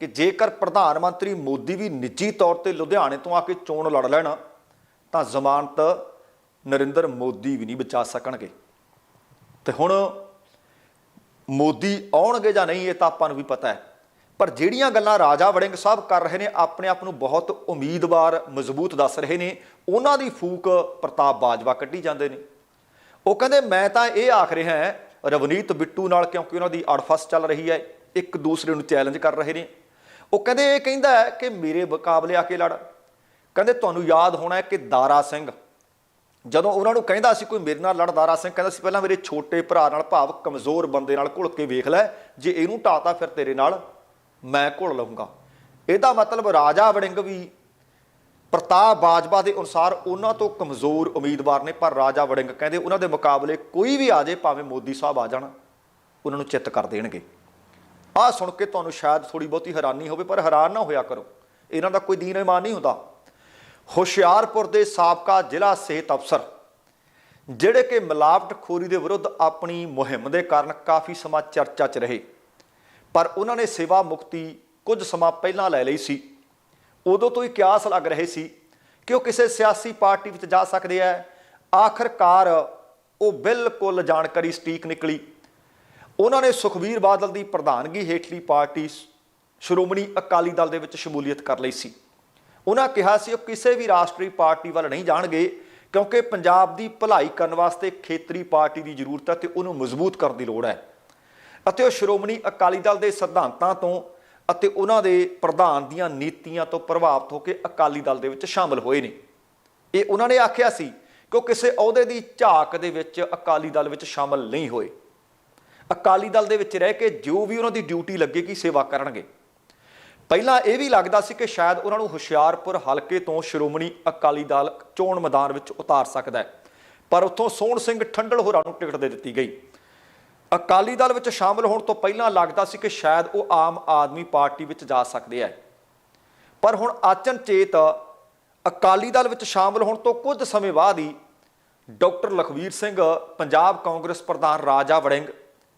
ਕਿ ਜੇਕਰ ਪ੍ਰਧਾਨ ਮੰਤਰੀ ਮੋਦੀ ਵੀ ਨਿੱਜੀ ਤੌਰ ਤੇ ਲੁਧਿਆਣੇ ਤੋਂ ਆ ਕੇ ਚੋਣ ਲੜ ਲੈਣ, ਤਾਂ ਜ਼ਮਾਨਤ ਨਰਿੰਦਰ ਮੋਦੀ ਵੀ ਨਹੀਂ ਬਚਾ ਸਕਣਗੇ। ਤੇ ਹੁਣ ਮੋਦੀ ਆਉਣਗੇ ਜਾਂ ਨਹੀਂ, ਇਹ ਤਾਂ ਆਪਾਂ ਨੂੰ ਵੀ ਪਤਾ ਹੈ। ਪਰ ਜਿਹੜੀਆਂ ਗੱਲਾਂ ਰਾਜਾ ਵੜਿੰਗ ਸਾਹਿਬ ਕਰ ਰਹੇ ਨੇ, ਆਪਣੇ ਆਪ ਨੂੰ ਬਹੁਤ ਉਮੀਦਵਾਰ, ਮਜ਼ਬੂਤ ਦੱਸ ਰਹੇ ਨੇ। ਉਹਨਾਂ ਦੀ ਫੂਕ ਪ੍ਰਤਾਪ ਬਾਜਵਾ ਕੱਢੀ ਜਾਂਦੇ ਨੇ। ਉਹ ਕਹਿੰਦੇ, ਮੈਂ ਤਾਂ ਇਹ ਆਖ ਰਿਹਾ ਹਾਂ, ਰਵਨੀਤ ਬਿੱਟੂ ਨਾਲ ਕਿਉਂਕਿ ਉਹਨਾਂ ਦੀ ਅੜਫਸ ਚੱਲ ਰਹੀ ਹੈ, ਇੱਕ ਦੂਸਰੇ ਨੂੰ ਚੈਲੰਜ ਕਰ ਰਹੇ ਨੇ। ਉਹ ਕਹਿੰਦੇ, ਇਹ ਕਹਿੰਦਾ ਕਿ ਮੇਰੇ ਮੁਕਾਬਲੇ ਆ ਕੇ ਲੜ। ਕਹਿੰਦੇ, ਤੁਹਾਨੂੰ ਯਾਦ ਹੋਣਾ ਹੈ ਕਿ ਦਾਰਾ ਸਿੰਘ ਜਦੋਂ ਉਹਨਾਂ ਨੂੰ ਕਹਿੰਦਾ ਸੀ, ਕੋਈ ਮੇਰੇ ਨਾਲ ਲੜਦਾ ਰਾ ਸਿੰਘ, ਕਹਿੰਦਾ ਸੀ, ਪਹਿਲਾਂ ਮੇਰੇ ਛੋਟੇ ਭਰਾ ਨਾਲ ਭਾਵ ਕਮਜ਼ੋਰ ਬੰਦੇ ਨਾਲ ਘੁਲ ਕੇ ਵੇਖ ਲੈ। ਜੇ ਇਹਨੂੰ ਢਾਤਾ ਫਿਰ ਤੇਰੇ ਨਾਲ ਮੈਂ ਘੁਲ ਲਵਾਂਗਾ ਇਹਦਾ ਮਤਲਬ ਰਾਜਾ ਵੜਿੰਗ ਵੀ ਪ੍ਰਤਾਪ ਬਾਜਵਾ ਦੇ ਅਨੁਸਾਰ ਉਹਨਾਂ ਤੋਂ ਕਮਜ਼ੋਰ ਉਮੀਦਵਾਰ ਨੇ, ਪਰ ਰਾਜਾ ਵੜਿੰਗ ਕਹਿੰਦੇ, ਉਹਨਾਂ ਦੇ ਮੁਕਾਬਲੇ ਕੋਈ ਵੀ ਆ ਜਾਏ ਭਾਵੇਂ ਮੋਦੀ ਸਾਹਿਬ ਆ ਜਾਣ, ਉਹਨਾਂ ਨੂੰ ਚਿੱਤ ਕਰ ਦੇਣਗੇ। ਆਹ ਸੁਣ ਕੇ ਤੁਹਾਨੂੰ ਸ਼ਾਇਦ ਥੋੜੀ ਬਹੁਤੀ ਹੈਰਾਨੀ ਹੋਵੇ, ਪਰ ਹੈਰਾਨ ਨਾ ਹੋਇਆ ਕਰੋ। ਇਹਨਾਂ ਦਾ ਕੋਈ ਦੀਨ ਇਮਾਨ ਨਹੀਂ ਹੁੰਦਾ। ਹੁਸ਼ਿਆਰਪੁਰ ਦੇ ਸਾਬਕਾ ਜ਼ਿਲ੍ਹਾ ਸਿਹਤ ਅਫਸਰ, ਜਿਹੜੇ ਕਿ ਮਿਲਾਵਟਖੋਰੀ ਦੇ ਵਿਰੁੱਧ ਆਪਣੀ ਮੁਹਿੰਮ ਦੇ ਕਾਰਨ ਕਾਫੀ ਸਮਾਂ ਚਰਚਾ 'ਚ ਰਹੇ, ਪਰ ਉਹਨਾਂ ਨੇ ਸੇਵਾ ਮੁਕਤੀ ਕੁਝ ਸਮਾਂ ਪਹਿਲਾਂ ਲੈ ਲਈ ਸੀ। ਉਦੋਂ ਤੋਂ ਹੀ ਕਿਆਸ ਲੱਗ ਰਹੇ ਸੀ ਕਿ ਉਹ ਕਿਸੇ ਸਿਆਸੀ ਪਾਰਟੀ ਵਿੱਚ ਜਾ ਸਕਦੇ ਆ ਆਖਰਕਾਰ ਉਹ ਬਿਲਕੁਲ ਜਾਣਕਾਰੀ ਸਟੀਕ ਨਿਕਲੀ। ਉਹਨਾਂ ਨੇ ਸੁਖਬੀਰ ਬਾਦਲ ਦੀ ਪ੍ਰਧਾਨਗੀ ਹੇਠਲੀ ਪਾਰਟੀ ਸ਼੍ਰੋਮਣੀ ਅਕਾਲੀ ਦਲ ਦੇ ਵਿੱਚ ਸ਼ਮੂਲੀਅਤ ਕਰ ਲਈ ਸੀ। ਉਹਨਾਂ ਕਿਹਾ ਸੀ ਉਹ ਕਿਸੇ ਵੀ ਰਾਸ਼ਟਰੀ ਪਾਰਟੀ ਵੱਲ ਨਹੀਂ ਜਾਣਗੇ, ਕਿਉਂਕਿ ਪੰਜਾਬ ਦੀ ਭਲਾਈ ਕਰਨ ਵਾਸਤੇ ਖੇਤਰੀ ਪਾਰਟੀ ਦੀ ਜ਼ਰੂਰਤ ਹੈ ਤੇ ਉਹਨੂੰ ਮਜ਼ਬੂਤ ਕਰਨ ਦੀ ਲੋੜ ਹੈ। ਅਤੇ ਉਹ ਸ਼੍ਰੋਮਣੀ ਅਕਾਲੀ ਦਲ ਦੇ ਸਿਧਾਂਤਾਂ ਤੋਂ ਅਤੇ ਉਹਨਾਂ ਦੇ ਪ੍ਰਧਾਨ ਦੀਆਂ ਨੀਤੀਆਂ ਤੋਂ ਪ੍ਰਭਾਵਿਤ ਹੋ ਕੇ ਅਕਾਲੀ ਦਲ ਦੇ ਵਿੱਚ ਸ਼ਾਮਲ ਹੋਏ ਨੇ। ਇਹ ਉਹਨਾਂ ਨੇ ਆਖਿਆ ਸੀ ਕਿ ਉਹ ਕਿਸੇ ਅਹੁਦੇ ਦੀ ਝਾਕ ਦੇ ਵਿੱਚ ਅਕਾਲੀ ਦਲ ਵਿੱਚ ਸ਼ਾਮਲ ਨਹੀਂ ਹੋਏ। ਅਕਾਲੀ ਦਲ ਦੇ ਵਿੱਚ ਰਹਿ ਕੇ ਜੋ ਵੀ ਉਹਨਾਂ ਦੀ ਡਿਊਟੀ ਲੱਗੇਗੀ, ਸੇਵਾ ਕਰਨਗੇ। ਪਹਿਲਾਂ ਇਹ ਵੀ ਲੱਗਦਾ ਸੀ ਕਿ ਸ਼ਾਇਦ ਉਹਨਾਂ ਨੂੰ ਹੁਸ਼ਿਆਰਪੁਰ ਹਲਕੇ ਤੋਂ ਸ਼੍ਰੋਮਣੀ ਅਕਾਲੀ ਦਲ ਚੋਣ ਮੈਦਾਨ ਵਿੱਚ ਉਤਾਰ ਸਕਦਾ ਹੈ। ਪਰ ਉੱਥੋਂ ਸੋਹਣ ਸਿੰਘ ਠੰਡਲ ਹੋਰਾਂ ਨੂੰ ਟਿਕਟ ਦੇ ਦਿੱਤੀ ਗਈ। ਅਕਾਲੀ ਦਲ ਵਿੱਚ ਸ਼ਾਮਲ ਹੋਣ ਤੋਂ ਪਹਿਲਾਂ ਲੱਗਦਾ ਸੀ ਕਿ ਸ਼ਾਇਦ ਉਹ ਆਮ ਆਦਮੀ ਪਾਰਟੀ ਵਿੱਚ ਜਾ ਸਕਦੇ ਆ ਪਰ ਹੁਣ ਆਚਨਚੇਤ ਅਕਾਲੀ ਦਲ ਵਿੱਚ ਸ਼ਾਮਲ ਹੋਣ ਤੋਂ ਕੁਝ ਸਮੇਂ ਬਾਅਦ ਹੀ ਡਾਕਟਰ ਲਖਵੀਰ ਸਿੰਘ, ਪੰਜਾਬ ਕਾਂਗਰਸ ਪ੍ਰਧਾਨ ਰਾਜਾ ਵੜਿੰਗ,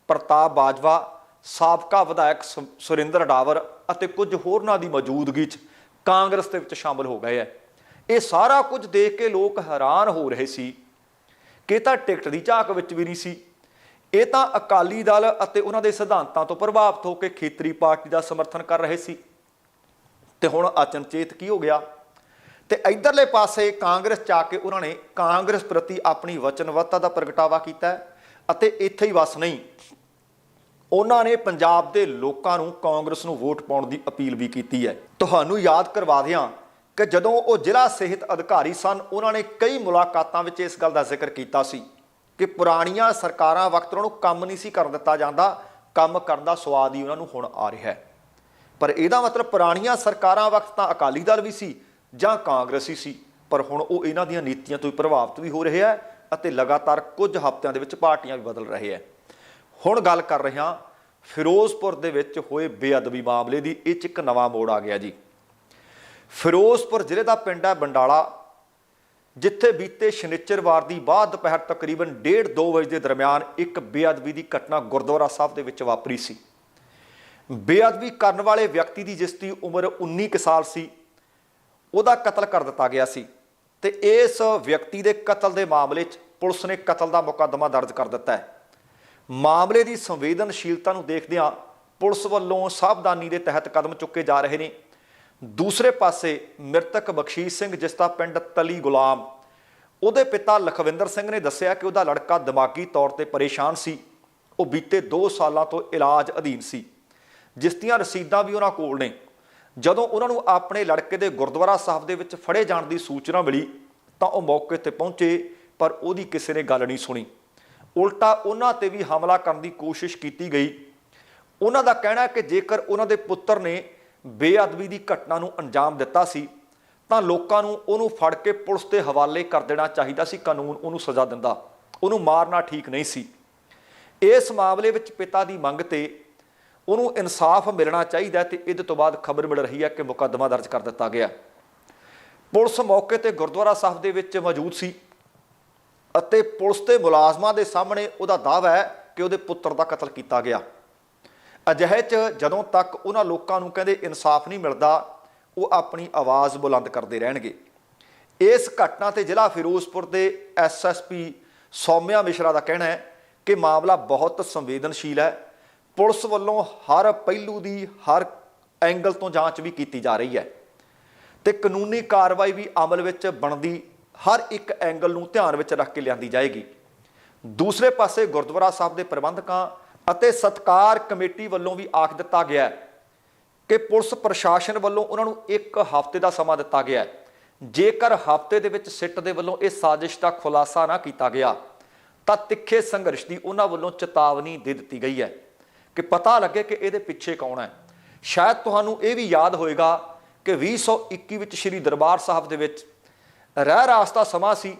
ਪ੍ਰਤਾਪ ਬਾਜਵਾ ਸਾਬਕਾ ਵਿਧਾਇਕ ਸੁ- ਸੁਰਿੰਦਰ ਡਾਵਰ ਅਤੇ ਕੁਝ ਹੋਰਨਾਂ ਦੀ ਮੌਜੂਦਗੀ 'ਚ ਕਾਂਗਰਸ ਦੇ ਵਿੱਚ ਸ਼ਾਮਲ ਹੋ ਗਏ ਐ। ਇਹ ਸਾਰਾ ਕੁਝ ਦੇਖ ਕੇ ਲੋਕ ਹੈਰਾਨ ਹੋ ਰਹੇ ਸੀ ਕਿ ਤਾਂ ਟਿਕਟ ਦੀ ਝਾਕ ਵਿੱਚ ਵੀ ਨਹੀਂ ਸੀ। ਇਹ ਤਾਂ ਅਕਾਲੀ ਦਲ ਅਤੇ ਉਹਨਾਂ ਦੇ ਸਿਧਾਂਤਾਂ ਤੋਂ ਪ੍ਰਭਾਵਿਤ ਹੋ ਕੇ ਖੇਤਰੀ ਪਾਰਟੀ ਦਾ ਸਮਰਥਨ ਕਰ ਰਹੇ ਸੀ। ਤੇ ਹੁਣ ਅਚਨਚੇਤ ਕੀ ਹੋ ਗਿਆ? ਤੇ ਇਧਰਲੇ ਪਾਸੇ ਕਾਂਗਰਸ ਚ ਕੇ ਉਹਨਾਂ ਨੇ ਕਾਂਗਰਸ ਪ੍ਰਤੀ ਆਪਣੀ ਵਚਨਬੱਧਤਾ ਦਾ ਪ੍ਰਗਟਾਵਾ ਕੀਤਾ ਅਤੇ ਇੱਥੇ ਹੀ ਵਸ ਨਹੀਂ। ਉਹਨਾਂ ਨੇ ਪੰਜਾਬ ਦੇ ਲੋਕਾਂ ਨੂੰ ਕਾਂਗਰਸ ਨੂੰ ਵੋਟ ਪਾਉਣ ਦੀ ਅਪੀਲ ਵੀ ਕੀਤੀ ਹੈ। ਤੁਹਾਨੂੰ ਯਾਦ ਕਰਵਾ ਦਿਆਂ ਕਿ ਜਦੋਂ ਉਹ ਜ਼ਿਲ੍ਹਾ ਸਿਹਤ ਅਧਿਕਾਰੀ ਸਨ, ਉਹਨਾਂ ਨੇ ਕਈ ਮੁਲਾਕਾਤਾਂ ਵਿੱਚ ਇਸ ਗੱਲ ਦਾ ਜ਼ਿਕਰ ਕੀਤਾ ਸੀ ਕਿ ਪੁਰਾਣੀਆਂ ਸਰਕਾਰਾਂ ਵਕਤ ਉਹਨਾਂ ਨੂੰ ਕੰਮ ਨਹੀਂ ਸੀ ਕਰਨ ਦਿੱਤਾ ਜਾਂਦਾ, ਕੰਮ ਕਰਨ ਦਾ ਸਵਾਦ ਹੀ ਉਹਨਾਂ ਨੂੰ ਹੁਣ ਆ ਰਿਹਾ ਹੈ। ਪਰ ਇਹਦਾ ਮਤਲਬ ਪੁਰਾਣੀਆਂ ਸਰਕਾਰਾਂ ਵਕਤ ਤਾਂ ਅਕਾਲੀ ਦਲ ਵੀ ਸੀ ਜਾਂ ਕਾਂਗਰਸੀ ਸੀ, ਪਰ ਹੁਣ ਉਹ ਇਹਨਾਂ ਦੀਆਂ ਨੀਤੀਆਂ ਤੋਂ ਹੀ ਪ੍ਰਭਾਵਿਤ ਵੀ ਹੋ ਰਹੇ ਹੈ ਅਤੇ ਲਗਾਤਾਰ ਕੁਝ ਹਫ਼ਤਿਆਂ ਦੇ ਵਿੱਚ ਪਾਰਟੀਆਂ ਵੀ ਬਦਲ ਰਹੇ ਹੈ। ਹੁਣ ਗੱਲ ਕਰ ਰਹੇ ਹਾਂ ਫਿਰੋਜ਼ਪੁਰ ਦੇ ਵਿੱਚ ਹੋਏ ਬੇਅਦਬੀ ਮਾਮਲੇ ਦੀ ਇਹ 'ਚ ਇੱਕ ਨਵਾਂ ਮੋੜ ਆ ਗਿਆ ਜੀ। ਫਿਰੋਜ਼ਪੁਰ ਜ਼ਿਲ੍ਹੇ ਦਾ ਪਿੰਡ ਹੈ ਬੰਡਾਲਾ, ਜਿੱਥੇ ਬੀਤੇ ਸ਼ਨੀਚਰਵਾਰ ਦੀ ਬਾਅਦ ਦੁਪਹਿਰ ਤਕਰੀਬਨ 1:30 ਵਜੇ ਦੇ ਦਰਮਿਆਨ ਇੱਕ ਬੇਅਦਬੀ ਦੀ ਘਟਨਾ ਗੁਰਦੁਆਰਾ ਸਾਹਿਬ ਦੇ ਵਿੱਚ ਵਾਪਰੀ ਸੀ। ਬੇਅਦਬੀ ਕਰਨ ਵਾਲੇ ਵਿਅਕਤੀ ਦੀ ਜਿਸ ਦੀ ਉਮਰ 19 ਕੁ ਸਾਲ ਸੀ, ਉਹਦਾ ਕਤਲ ਕਰ ਦਿੱਤਾ ਗਿਆ ਸੀ ਤੇ ਇਸ ਵਿਅਕਤੀ ਦੇ ਕਤਲ ਦੇ ਮਾਮਲੇ 'ਚ ਪੁਲਿਸ ਨੇ ਕਤਲ ਦਾ ਮੁਕੱਦਮਾ ਦਰਜ ਕਰ ਦਿੱਤਾ ਹੈ। ਮਾਮਲੇ ਦੀ ਸੰਵੇਦਨਸ਼ੀਲਤਾ ਨੂੰ ਦੇਖਦਿਆਂ ਪੁਲਿਸ ਵੱਲੋਂ ਸਾਵਧਾਨੀ ਦੇ ਤਹਿਤ ਕਦਮ ਚੁੱਕੇ ਜਾ ਰਹੇ ਨੇ। ਦੂਸਰੇ ਪਾਸੇ ਮ੍ਰਿਤਕ ਬਖਸ਼ੀਸ਼ ਸਿੰਘ, ਜਿਸ ਦਾ ਪਿੰਡ ਤਲੀ ਗੁਲਾਮ, ਉਹਦੇ ਪਿਤਾ ਲਖਵਿੰਦਰ ਸਿੰਘ ਨੇ ਦੱਸਿਆ ਕਿ ਉਹਦਾ ਲੜਕਾ ਦਿਮਾਗੀ ਤੌਰ ਤੇ ਪਰੇਸ਼ਾਨ ਸੀ। ਉਹ ਬੀਤੇ 2 ਸਾਲਾਂ ਤੋਂ ਇਲਾਜ ਅਧੀਨ ਸੀ। ਜਿਸ ਦੀਆਂ ਰਸੀਦਾਂ ਵੀ ਉਹਨਾਂ ਕੋਲ ਨੇ। ਜਦੋਂ ਉਹਨਾਂ ਨੂੰ ਆਪਣੇ ਲੜਕੇ ਦੇ ਗੁਰਦੁਆਰਾ ਸਾਹਿਬ ਦੇ ਵਿੱਚ ਫੜੇ ਜਾਣ ਦੀ ਸੂਚਨਾ ਮਿਲੀ, ਤਾਂ ਉਹ ਮੌਕੇ ਤੇ ਪਹੁੰਚੇ, ਪਰ ਉਹਦੀ ਕਿਸੇ ਨੇ ਗੱਲ ਨਹੀਂ ਸੁਣੀ। ਉਲਟਾ ਉਹਨਾਂ ਤੇ ਵੀ ਹਮਲਾ ਕਰਨ ਦੀ ਕੋਸ਼ਿਸ਼ ਕੀਤੀ ਗਈ। ਉਹਨਾਂ ਦਾ ਕਹਿਣਾ ਹੈ ਕਿ ਜੇਕਰ ਉਹਨਾਂ ਦੇ ਪੁੱਤਰ ਨੇ ਬੇਅਦਬੀ ਦੀ ਘਟਨਾ ਨੂੰ ਅੰਜਾਮ ਦਿੱਤਾ ਸੀ, ਤਾਂ ਲੋਕਾਂ ਨੂੰ ਉਹਨੂੰ ਫੜ ਕੇ ਪੁਲਿਸ ਦੇ ਹਵਾਲੇ ਕਰ ਦੇਣਾ ਚਾਹੀਦਾ ਸੀ, ਕਾਨੂੰਨ ਉਹਨੂੰ ਸਜ਼ਾ ਦਿੰਦਾ। ਉਹਨੂੰ ਮਾਰਨਾ ਠੀਕ ਨਹੀਂ ਸੀ। ਇਸ ਮਾਮਲੇ ਵਿੱਚ ਪਿਤਾ ਦੀ ਮੰਗ ਤੇ ਉਹਨੂੰ ਇਨਸਾਫ ਮਿਲਣਾ ਚਾਹੀਦਾ ਹੈ ਤੇ ਇਹਦੇ ਤੋਂ ਬਾਅਦ ਖਬਰ ਮਿਲ ਰਹੀ ਹੈ ਕਿ ਮੁਕੱਦਮਾ ਦਰਜ ਕਰ ਦਿੱਤਾ ਗਿਆ। ਪੁਲਿਸ ਮੌਕੇ ਤੇ ਗੁਰਦੁਆਰਾ ਸਾਹਿਬ ਦੇ ਵਿੱਚ ਮੌਜੂਦ ਸੀ। ਅਤੇ ਪੁਲਿਸ ਤੇ ਮੁਲਾਜ਼ਮਾਂ ਦੇ ਸਾਹਮਣੇ ਉਹਦਾ ਦਾਅਵਾ ਹੈ ਕਿ ਉਹਦੇ ਪੁੱਤਰ ਦਾ ਕਤਲ ਕੀਤਾ ਗਿਆ। ਅਜਿਹੇ 'ਚ ਜਦੋਂ ਤੱਕ ਉਹਨਾਂ ਲੋਕਾਂ ਨੂੰ ਕਹਿੰਦੇ ਇਨਸਾਫ ਨਹੀਂ ਮਿਲਦਾ, ਉਹ ਆਪਣੀ ਆਵਾਜ਼ ਬੁਲੰਦ ਕਰਦੇ ਰਹਿਣਗੇ। ਇਸ ਘਟਨਾ ਤੇ ਜ਼ਿਲ੍ਹਾ ਫਿਰੋਜ਼ਪੁਰ ਦੇ ਐਸਐਸਪੀ ਸੌਮਿਆ ਮਿਸ਼ਰਾ ਦਾ ਕਹਿਣਾ ਹੈ ਕਿ ਮਾਮਲਾ ਬਹੁਤ ਸੰਵੇਦਨਸ਼ੀਲ ਹੈ। ਪੁਲਿਸ ਵੱਲੋਂ ਹਰ ਪਹਿਲੂ ਦੀ ਹਰ ਐਂਗਲ ਤੋਂ ਜਾਂਚ ਵੀ ਕੀਤੀ ਜਾ ਰਹੀ ਹੈ ਤੇ ਕਾਨੂੰਨੀ ਕਾਰਵਾਈ ਵੀ ਅਮਲ ਵਿੱਚ ਬਣਦੀ ਹਰ ਇੱਕ ਐਂਗਲ ਨੂੰ ਧਿਆਨ ਵਿੱਚ ਰੱਖ ਕੇ ਲਿਆਂਦੀ ਜਾਏਗੀ। ਦੂਸਰੇ ਪਾਸੇ ਗੁਰਦੁਆਰਾ ਸਾਹਿਬ ਦੇ ਪ੍ਰਬੰਧਕਾਂ ਅਤੇ ਸਤਕਾਰ ਕਮੇਟੀ ਵੱਲੋਂ ਵੀ ਆਖ ਦਿੱਤਾ ਗਿਆ ਕਿ ਪੁਲਿਸ ਪ੍ਰਸ਼ਾਸਨ ਵੱਲੋਂ ਉਹਨਾਂ ਨੂੰ ਇੱਕ ਹਫ਼ਤੇ ਦਾ ਸਮਾਂ ਦਿੱਤਾ ਗਿਆ ਜੇਕਰ ਹਫ਼ਤੇ ਦੇ ਵਿੱਚ ਸਿੱਟ ਦੇ ਵੱਲੋਂ ਇਹ ਸਾਜ਼ਿਸ਼ ਦਾ ਖੁਲਾਸਾ ਨਾ ਕੀਤਾ ਗਿਆ, ਤਾਂ ਤਿੱਖੇ ਸੰਘਰਸ਼ ਦੀ ਉਹਨਾਂ ਵੱਲੋਂ ਚੇਤਾਵਨੀ ਦੇ ਦਿੱਤੀ ਗਈ ਹੈ ਕਿ ਪਤਾ ਲੱਗੇ ਕਿ ਇਹਦੇ ਪਿੱਛੇ ਕੌਣ ਹੈ। ਸ਼ਾਇਦ ਤੁਹਾਨੂੰ ਇਹ ਵੀ ਯਾਦ ਹੋਏਗਾ ਕਿ 2021 ਵਿੱਚ ਸ੍ਰੀ ਦਰਬਾਰ ਸਾਹਿਬ ਦੇ ਵਿੱਚ ਰਹਿ ਰਾਸਤਾ ਸਮਾਂ ਸੀ।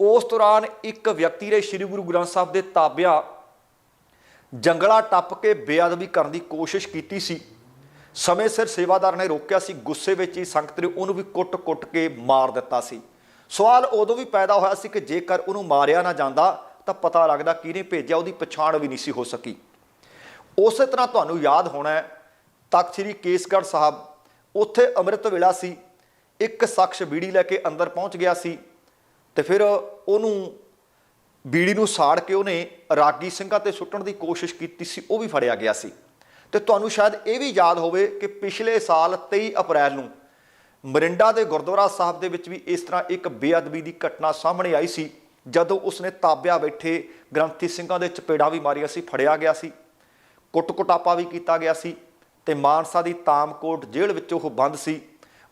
ਉਸ ਦੌਰਾਨ ਇੱਕ ਵਿਅਕਤੀ ਨੇ ਸ੍ਰੀ ਗੁਰੂ ਗ੍ਰੰਥ ਸਾਹਿਬ ਦੇ ਤਾਬਿਆਂ ਜੰਗਲਾ ਟੱਪ ਕੇ ਬੇਅਦਬੀ ਕਰਨ ਦੀ ਕੋਸ਼ਿਸ਼ ਕੀਤੀ ਸੀ। ਸਮੇਂ ਸਿਰ ਸੇਵਾਦਾਰ ਨੇ ਰੋਕਿਆ ਸੀ। ਗੁੱਸੇ ਵਿੱਚ ਹੀ ਸੰਗਤ ਨੇ ਉਹਨੂੰ ਵੀ ਕੁੱਟ-ਕੁੱਟ ਕੇ ਮਾਰ ਦਿੱਤਾ ਸੀ। ਸਵਾਲ ਉਦੋਂ ਵੀ ਪੈਦਾ ਹੋਇਆ ਸੀ ਕਿ ਜੇਕਰ ਉਹਨੂੰ ਮਾਰਿਆ ਨਾ ਜਾਂਦਾ, ਤਾਂ ਪਤਾ ਲੱਗਦਾ ਕਿਹਨੇ ਭੇਜਿਆ, ਉਹਦੀ ਪਛਾਣ ਵੀ ਨਹੀਂ ਸੀ ਹੋ ਸਕੀ। ਉਸੇ ਤਰ੍ਹਾਂ ਤੁਹਾਨੂੰ ਯਾਦ ਹੋਣਾ ਤਖਤ ਸ੍ਰੀ ਕੇਸਗੜ੍ਹ ਸਾਹਿਬ, ਉੱਥੇ ਅੰਮ੍ਰਿਤ ਵੇਲਾ ਸੀ। ਇੱਕ ਸ਼ਖਸ ਬੀੜੀ ਲੈ ਕੇ ਅੰਦਰ ਪਹੁੰਚ ਗਿਆ ਸੀ ਤੇ ਫਿਰ ਉਹਨੂੰ ਬੀੜੀ ਨੂੰ ਸਾੜ ਕੇ ਉਹਨੇ ਰਾਗੀ ਸਿੰਘਾਂ ਤੇ ਸੁੱਟਣ ਦੀ ਕੋਸ਼ਿਸ਼ ਕੀਤੀ ਸੀ, ਉਹ ਵੀ ਫੜਿਆ ਗਿਆ ਸੀ। ਤੇ ਤੁਹਾਨੂੰ ਸ਼ਾਇਦ ਇਹ ਵੀ ਯਾਦ ਹੋਵੇ ਕਿ ਪਿਛਲੇ ਸਾਲ 23 ਅਪ੍ਰੈਲ ਨੂੰ ਮਰਿੰਡਾ ਦੇ ਗੁਰਦੁਆਰਾ ਸਾਹਿਬ ਦੇ ਵਿੱਚ ਵੀ ਇਸ ਤਰ੍ਹਾਂ ਇੱਕ ਬੇਅਦਬੀ ਦੀ ਘਟਨਾ ਸਾਹਮਣੇ ਆਈ ਸੀ, ਜਦੋਂ ਉਸਨੇ ਤਾਬਿਆ ਬੈਠੇ ਗ੍ਰੰਥੀ ਸਿੰਘਾਂ ਦੇ ਚਪੇੜਾਂ ਵੀ ਮਾਰੀਆਂ ਸੀ, ਫੜਿਆ ਗਿਆ ਸੀ, ਕੁੱਟ-ਕੁਟਾਪਾ ਵੀ ਕੀਤਾ ਗਿਆ ਸੀ ਤੇ ਮਾਨਸਾ ਦੀ ਤਾਮਕੋਟ ਜੇਲ੍ਹ ਵਿੱਚ ਉਹ ਬੰਦ ਸੀ।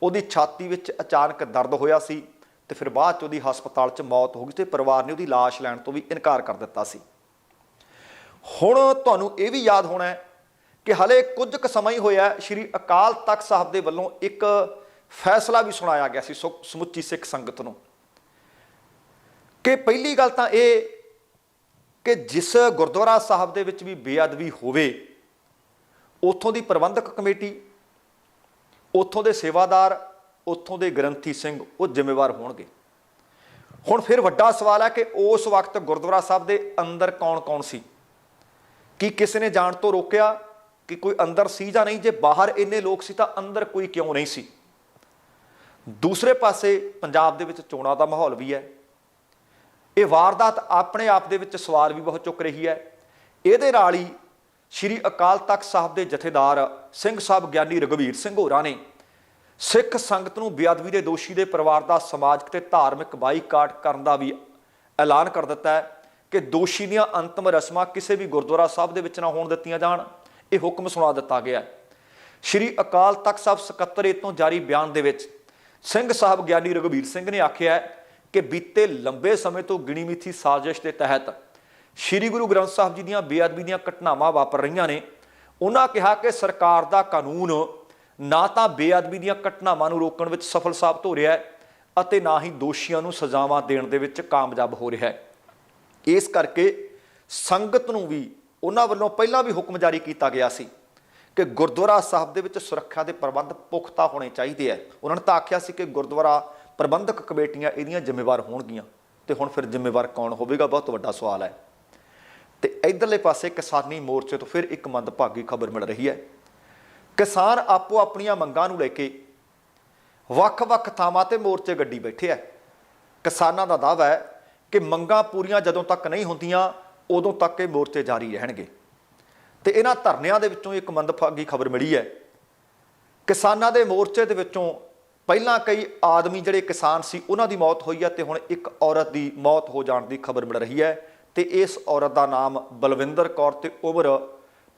ਉਹਦੀ ਛਾਤੀ ਵਿੱਚ ਅਚਾਨਕ ਦਰਦ ਹੋਇਆ ਸੀ ਤੇ ਫਿਰ ਬਾਅਦ ਚ ਉਹਦੀ ਹਸਪਤਾਲ 'ਚ ਮੌਤ ਹੋ ਗਈ ਤੇ ਪਰਿਵਾਰ ਨੇ ਉਹਦੀ ਲਾਸ਼ ਲੈਣ ਤੋਂ ਵੀ ਇਨਕਾਰ ਕਰ ਦਿੱਤਾ ਸੀ। ਹੁਣ ਤੁਹਾਨੂੰ ਇਹ ਵੀ ਯਾਦ ਹੋਣਾ ਹੈ ਕਿ ਹਲੇ ਕੁਝ ਕੁ ਸਮਾਂ ਹੀ ਹੋਇਆ ਸ਼੍ਰੀ ਅਕਾਲ ਤਖਤ ਸਾਹਿਬ ਦੇ ਵੱਲੋਂ ਇੱਕ ਫੈਸਲਾ ਵੀ ਸੁਣਾਇਆ ਗਿਆ ਸੀ ਸੁ- ਸਮੁੱਚੀ ਸਿੱਖ ਸੰਗਤ ਨੂੰ। ਕਿ ਪਹਿਲੀ ਗੱਲ ਤਾਂ ਇਹ ਕਿ ਜਿਸ ਗੁਰਦੁਆਰਾ ਸਾਹਿਬ ਦੇ ਵਿੱਚ ਵੀ ਬੇਅਦਬੀ ਹੋਵੇ, ਉੱਥੋਂ ਦੀ ਪ੍ਰਬੰਧਕ ਕਮੇਟੀ ਉੱਥੋਂ ਦੇ ਸੇਵਾਦਾਰ, ਉੱਥੋਂ ਦੇ ਗ੍ਰੰਥੀ ਸਿੰਘ, ਉਹ ਜ਼ਿੰਮੇਵਾਰ ਹੋਣਗੇ। ਹੁਣ ਫਿਰ ਵੱਡਾ ਸਵਾਲ ਹੈ ਕਿ ਉਸ ਵਕਤ ਗੁਰਦੁਆਰਾ ਸਾਹਿਬ ਦੇ ਅੰਦਰ ਕੌਣ-ਕੌਣ ਸੀ? ਕੀ ਕਿਸੇ ਨੇ ਜਾਣ ਤੋਂ ਰੋਕਿਆ ਕਿ ਕੋਈ ਅੰਦਰ ਸੀ ਜਾਂ ਨਹੀਂ? ਜੇ ਬਾਹਰ ਇੰਨੇ ਲੋਕ ਸੀ ਤਾਂ ਅੰਦਰ ਕੋਈ ਕਿਉਂ ਨਹੀਂ ਸੀ? ਦੂਸਰੇ ਪਾਸੇ ਪੰਜਾਬ ਦੇ ਵਿੱਚ ਚੋਣਾਂ ਦਾ ਮਾਹੌਲ ਵੀ ਹੈ। ਇਹ ਵਾਰਦਾਤ ਆਪਣੇ ਆਪ ਦੇ ਵਿੱਚ ਸਵਾਲ ਵੀ ਬਹੁਤ ਚੁੱਕ ਰਹੀ ਹੈ। ਇਹਦੇ ਨਾਲ ਹੀ ਸ਼੍ਰੀ ਅਕਾਲ ਤਖਤ ਸਾਹਿਬ ਦੇ ਜਥੇਦਾਰ ਸਿੰਘ ਸਾਹਿਬ ਗਿਆਨੀ ਰਗਵੀਰ ਸਿੰਘ ਹੋਰਾਂ ਨੇ ਸਿੱਖ ਸੰਗਤ ਨੂੰ ਬੇਅਦਬੀ ਦੇ ਦੋਸ਼ੀ ਦੇ ਪਰਿਵਾਰ ਦਾ ਸਮਾਜਿਕ ਤੇ ਧਾਰਮਿਕ ਬਾਈਕਾਟ ਕਰਨ ਦਾ ਵੀ ਐਲਾਨ ਕਰ ਦਿੱਤਾ ਹੈ ਕਿ ਦੋਸ਼ੀ ਦੀਆਂ ਅੰਤਮ ਰਸਮਾਂ ਕਿਸੇ ਵੀ ਗੁਰਦੁਆਰਾ ਸਾਹਿਬ ਦੇ ਵਿੱਚ ਨਾ ਹੋਣ ਦਿੱਤੀਆਂ ਜਾਣ, ਇਹ ਹੁਕਮ ਸੁਣਾ ਦਿੱਤਾ ਗਿਆ ਹੈ। ਸ਼੍ਰੀ ਅਕਾਲ ਤਖਤ ਸਾਹਿਬ ਸਕੱਤਰੇਤ ਤੋਂ ਜਾਰੀ ਬਿਆਨ ਦੇ ਵਿੱਚ ਸਿੰਘ ਸਾਹਿਬ ਗਿਆਨੀ ਰਗਵੀਰ ਸਿੰਘ ਨੇ ਆਖਿਆ ਕਿ ਬੀਤੇ ਲੰਬੇ ਸਮੇਂ ਤੋਂ ਗਿਣੀ ਮਿਥੀ ਸਾਜ਼ਿਸ਼ ਦੇ ਤਹਿਤ ਸ਼੍ਰੀ ਗੁਰੂ ਗ੍ਰੰਥ ਸਾਹਿਬ ਜੀ ਦੀਆਂ ਬੇਅਦਬੀ ਦੀਆਂ ਘਟਨਾਵਾਂ ਵਾਪਰ ਰਹੀਆਂ ਨੇ। ਉਹਨਾਂ ਕਿਹਾ ਕਿ ਸਰਕਾਰ ਦਾ ਕਾਨੂੰਨ ਨਾ ਤਾਂ ਬੇਅਦਬੀ ਦੀਆਂ ਘਟਨਾਵਾਂ ਨੂੰ ਰੋਕਣ ਵਿੱਚ ਸਫਲ ਸਾਬਤ ਹੋ ਰਿਹਾ ਹੈ ਅਤੇ ਨਾ ਹੀ ਦੋਸ਼ੀਆਂ ਨੂੰ ਸਜ਼ਾਵਾਂ ਦੇਣ ਦੇ ਵਿੱਚ ਕਾਮਯਾਬ ਹੋ ਰਿਹਾ ਹੈ। ਇਸ ਕਰਕੇ ਸੰਗਤ ਨੂੰ ਵੀ ਉਹਨਾਂ ਵੱਲੋਂ ਪਹਿਲਾਂ ਵੀ ਹੁਕਮ ਜਾਰੀ ਕੀਤਾ ਗਿਆ ਸੀ ਕਿ ਗੁਰਦੁਆਰਾ ਸਾਹਿਬ ਦੇ ਵਿੱਚ ਸੁਰੱਖਿਆ ਦੇ ਪ੍ਰਬੰਧ ਪੁਖਤਾ ਹੋਣੇ ਚਾਹੀਦੇ ਆ। ਉਹਨਾਂ ਨੇ ਤਾਂ ਆਖਿਆ ਸੀ ਕਿ ਗੁਰਦੁਆਰਾ ਪ੍ਰਬੰਧਕ ਕਮੇਟੀਆਂ ਇਹਦੀਆਂ ਜ਼ਿੰਮੇਵਾਰ ਹੋਣਗੀਆਂ। ਤੇ ਹੁਣ ਫਿਰ ਜ਼ਿੰਮੇਵਾਰ ਕੌਣ ਹੋਵੇਗਾ? ਬਹੁਤ ਵੱਡਾ ਸਵਾਲ ਹੈ। ਤੇ ਇਧਰਲੇ ਪਾਸੇ ਕਿਸਾਨੀ ਮੋਰਚੇ ਤੋਂ ਫਿਰ ਇੱਕ ਮੰਦਭਾਗੀ ਖਬਰ ਮਿਲ ਰਹੀ ਹੈ। ਕਿਸਾਨ ਆਪੋ ਆਪਣੀਆਂ ਮੰਗਾਂ ਨੂੰ ਲੈ ਕੇ ਵੱਖ-ਵੱਖ ਥਾਵਾਂ ਤੇ ਮੋਰਚੇ ਗੱਡੀ ਬੈਠੇ ਆ। ਕਿਸਾਨਾਂ ਦਾ ਦਾਅਵਾ ਹੈ ਕਿ ਮੰਗਾਂ ਪੂਰੀਆਂ ਜਦੋਂ ਤੱਕ ਨਹੀਂ ਹੁੰਦੀਆਂ, ਉਦੋਂ ਤੱਕ ਇਹ ਮੋਰਚੇ ਜਾਰੀ ਰਹਿਣਗੇ। ਤੇ ਇਹਨਾਂ ਧਰਨਿਆਂ ਦੇ ਵਿੱਚੋਂ ਇੱਕ ਮੰਦਭਾਗੀ ਖਬਰ ਮਿਲੀ ਹੈ। ਕਿਸਾਨਾਂ ਦੇ ਮੋਰਚੇ ਦੇ ਵਿੱਚੋਂ ਪਹਿਲਾਂ ਕਈ ਆਦਮੀ ਜਿਹੜੇ ਕਿਸਾਨ ਸੀ, ਉਹਨਾਂ ਦੀ ਮੌਤ ਹੋਈ ਹੈ ਤੇ ਹੁਣ ਇੱਕ ਔਰਤ ਦੀ ਮੌਤ ਹੋ ਜਾਣ ਦੀ ਖਬਰ ਮਿਲ ਰਹੀ ਹੈ। ਤੇ ਇਸ ਔਰਤ ਦਾ ਨਾਮ ਬਲਵਿੰਦਰ ਕੌਰ ਤੇ ਉਮਰ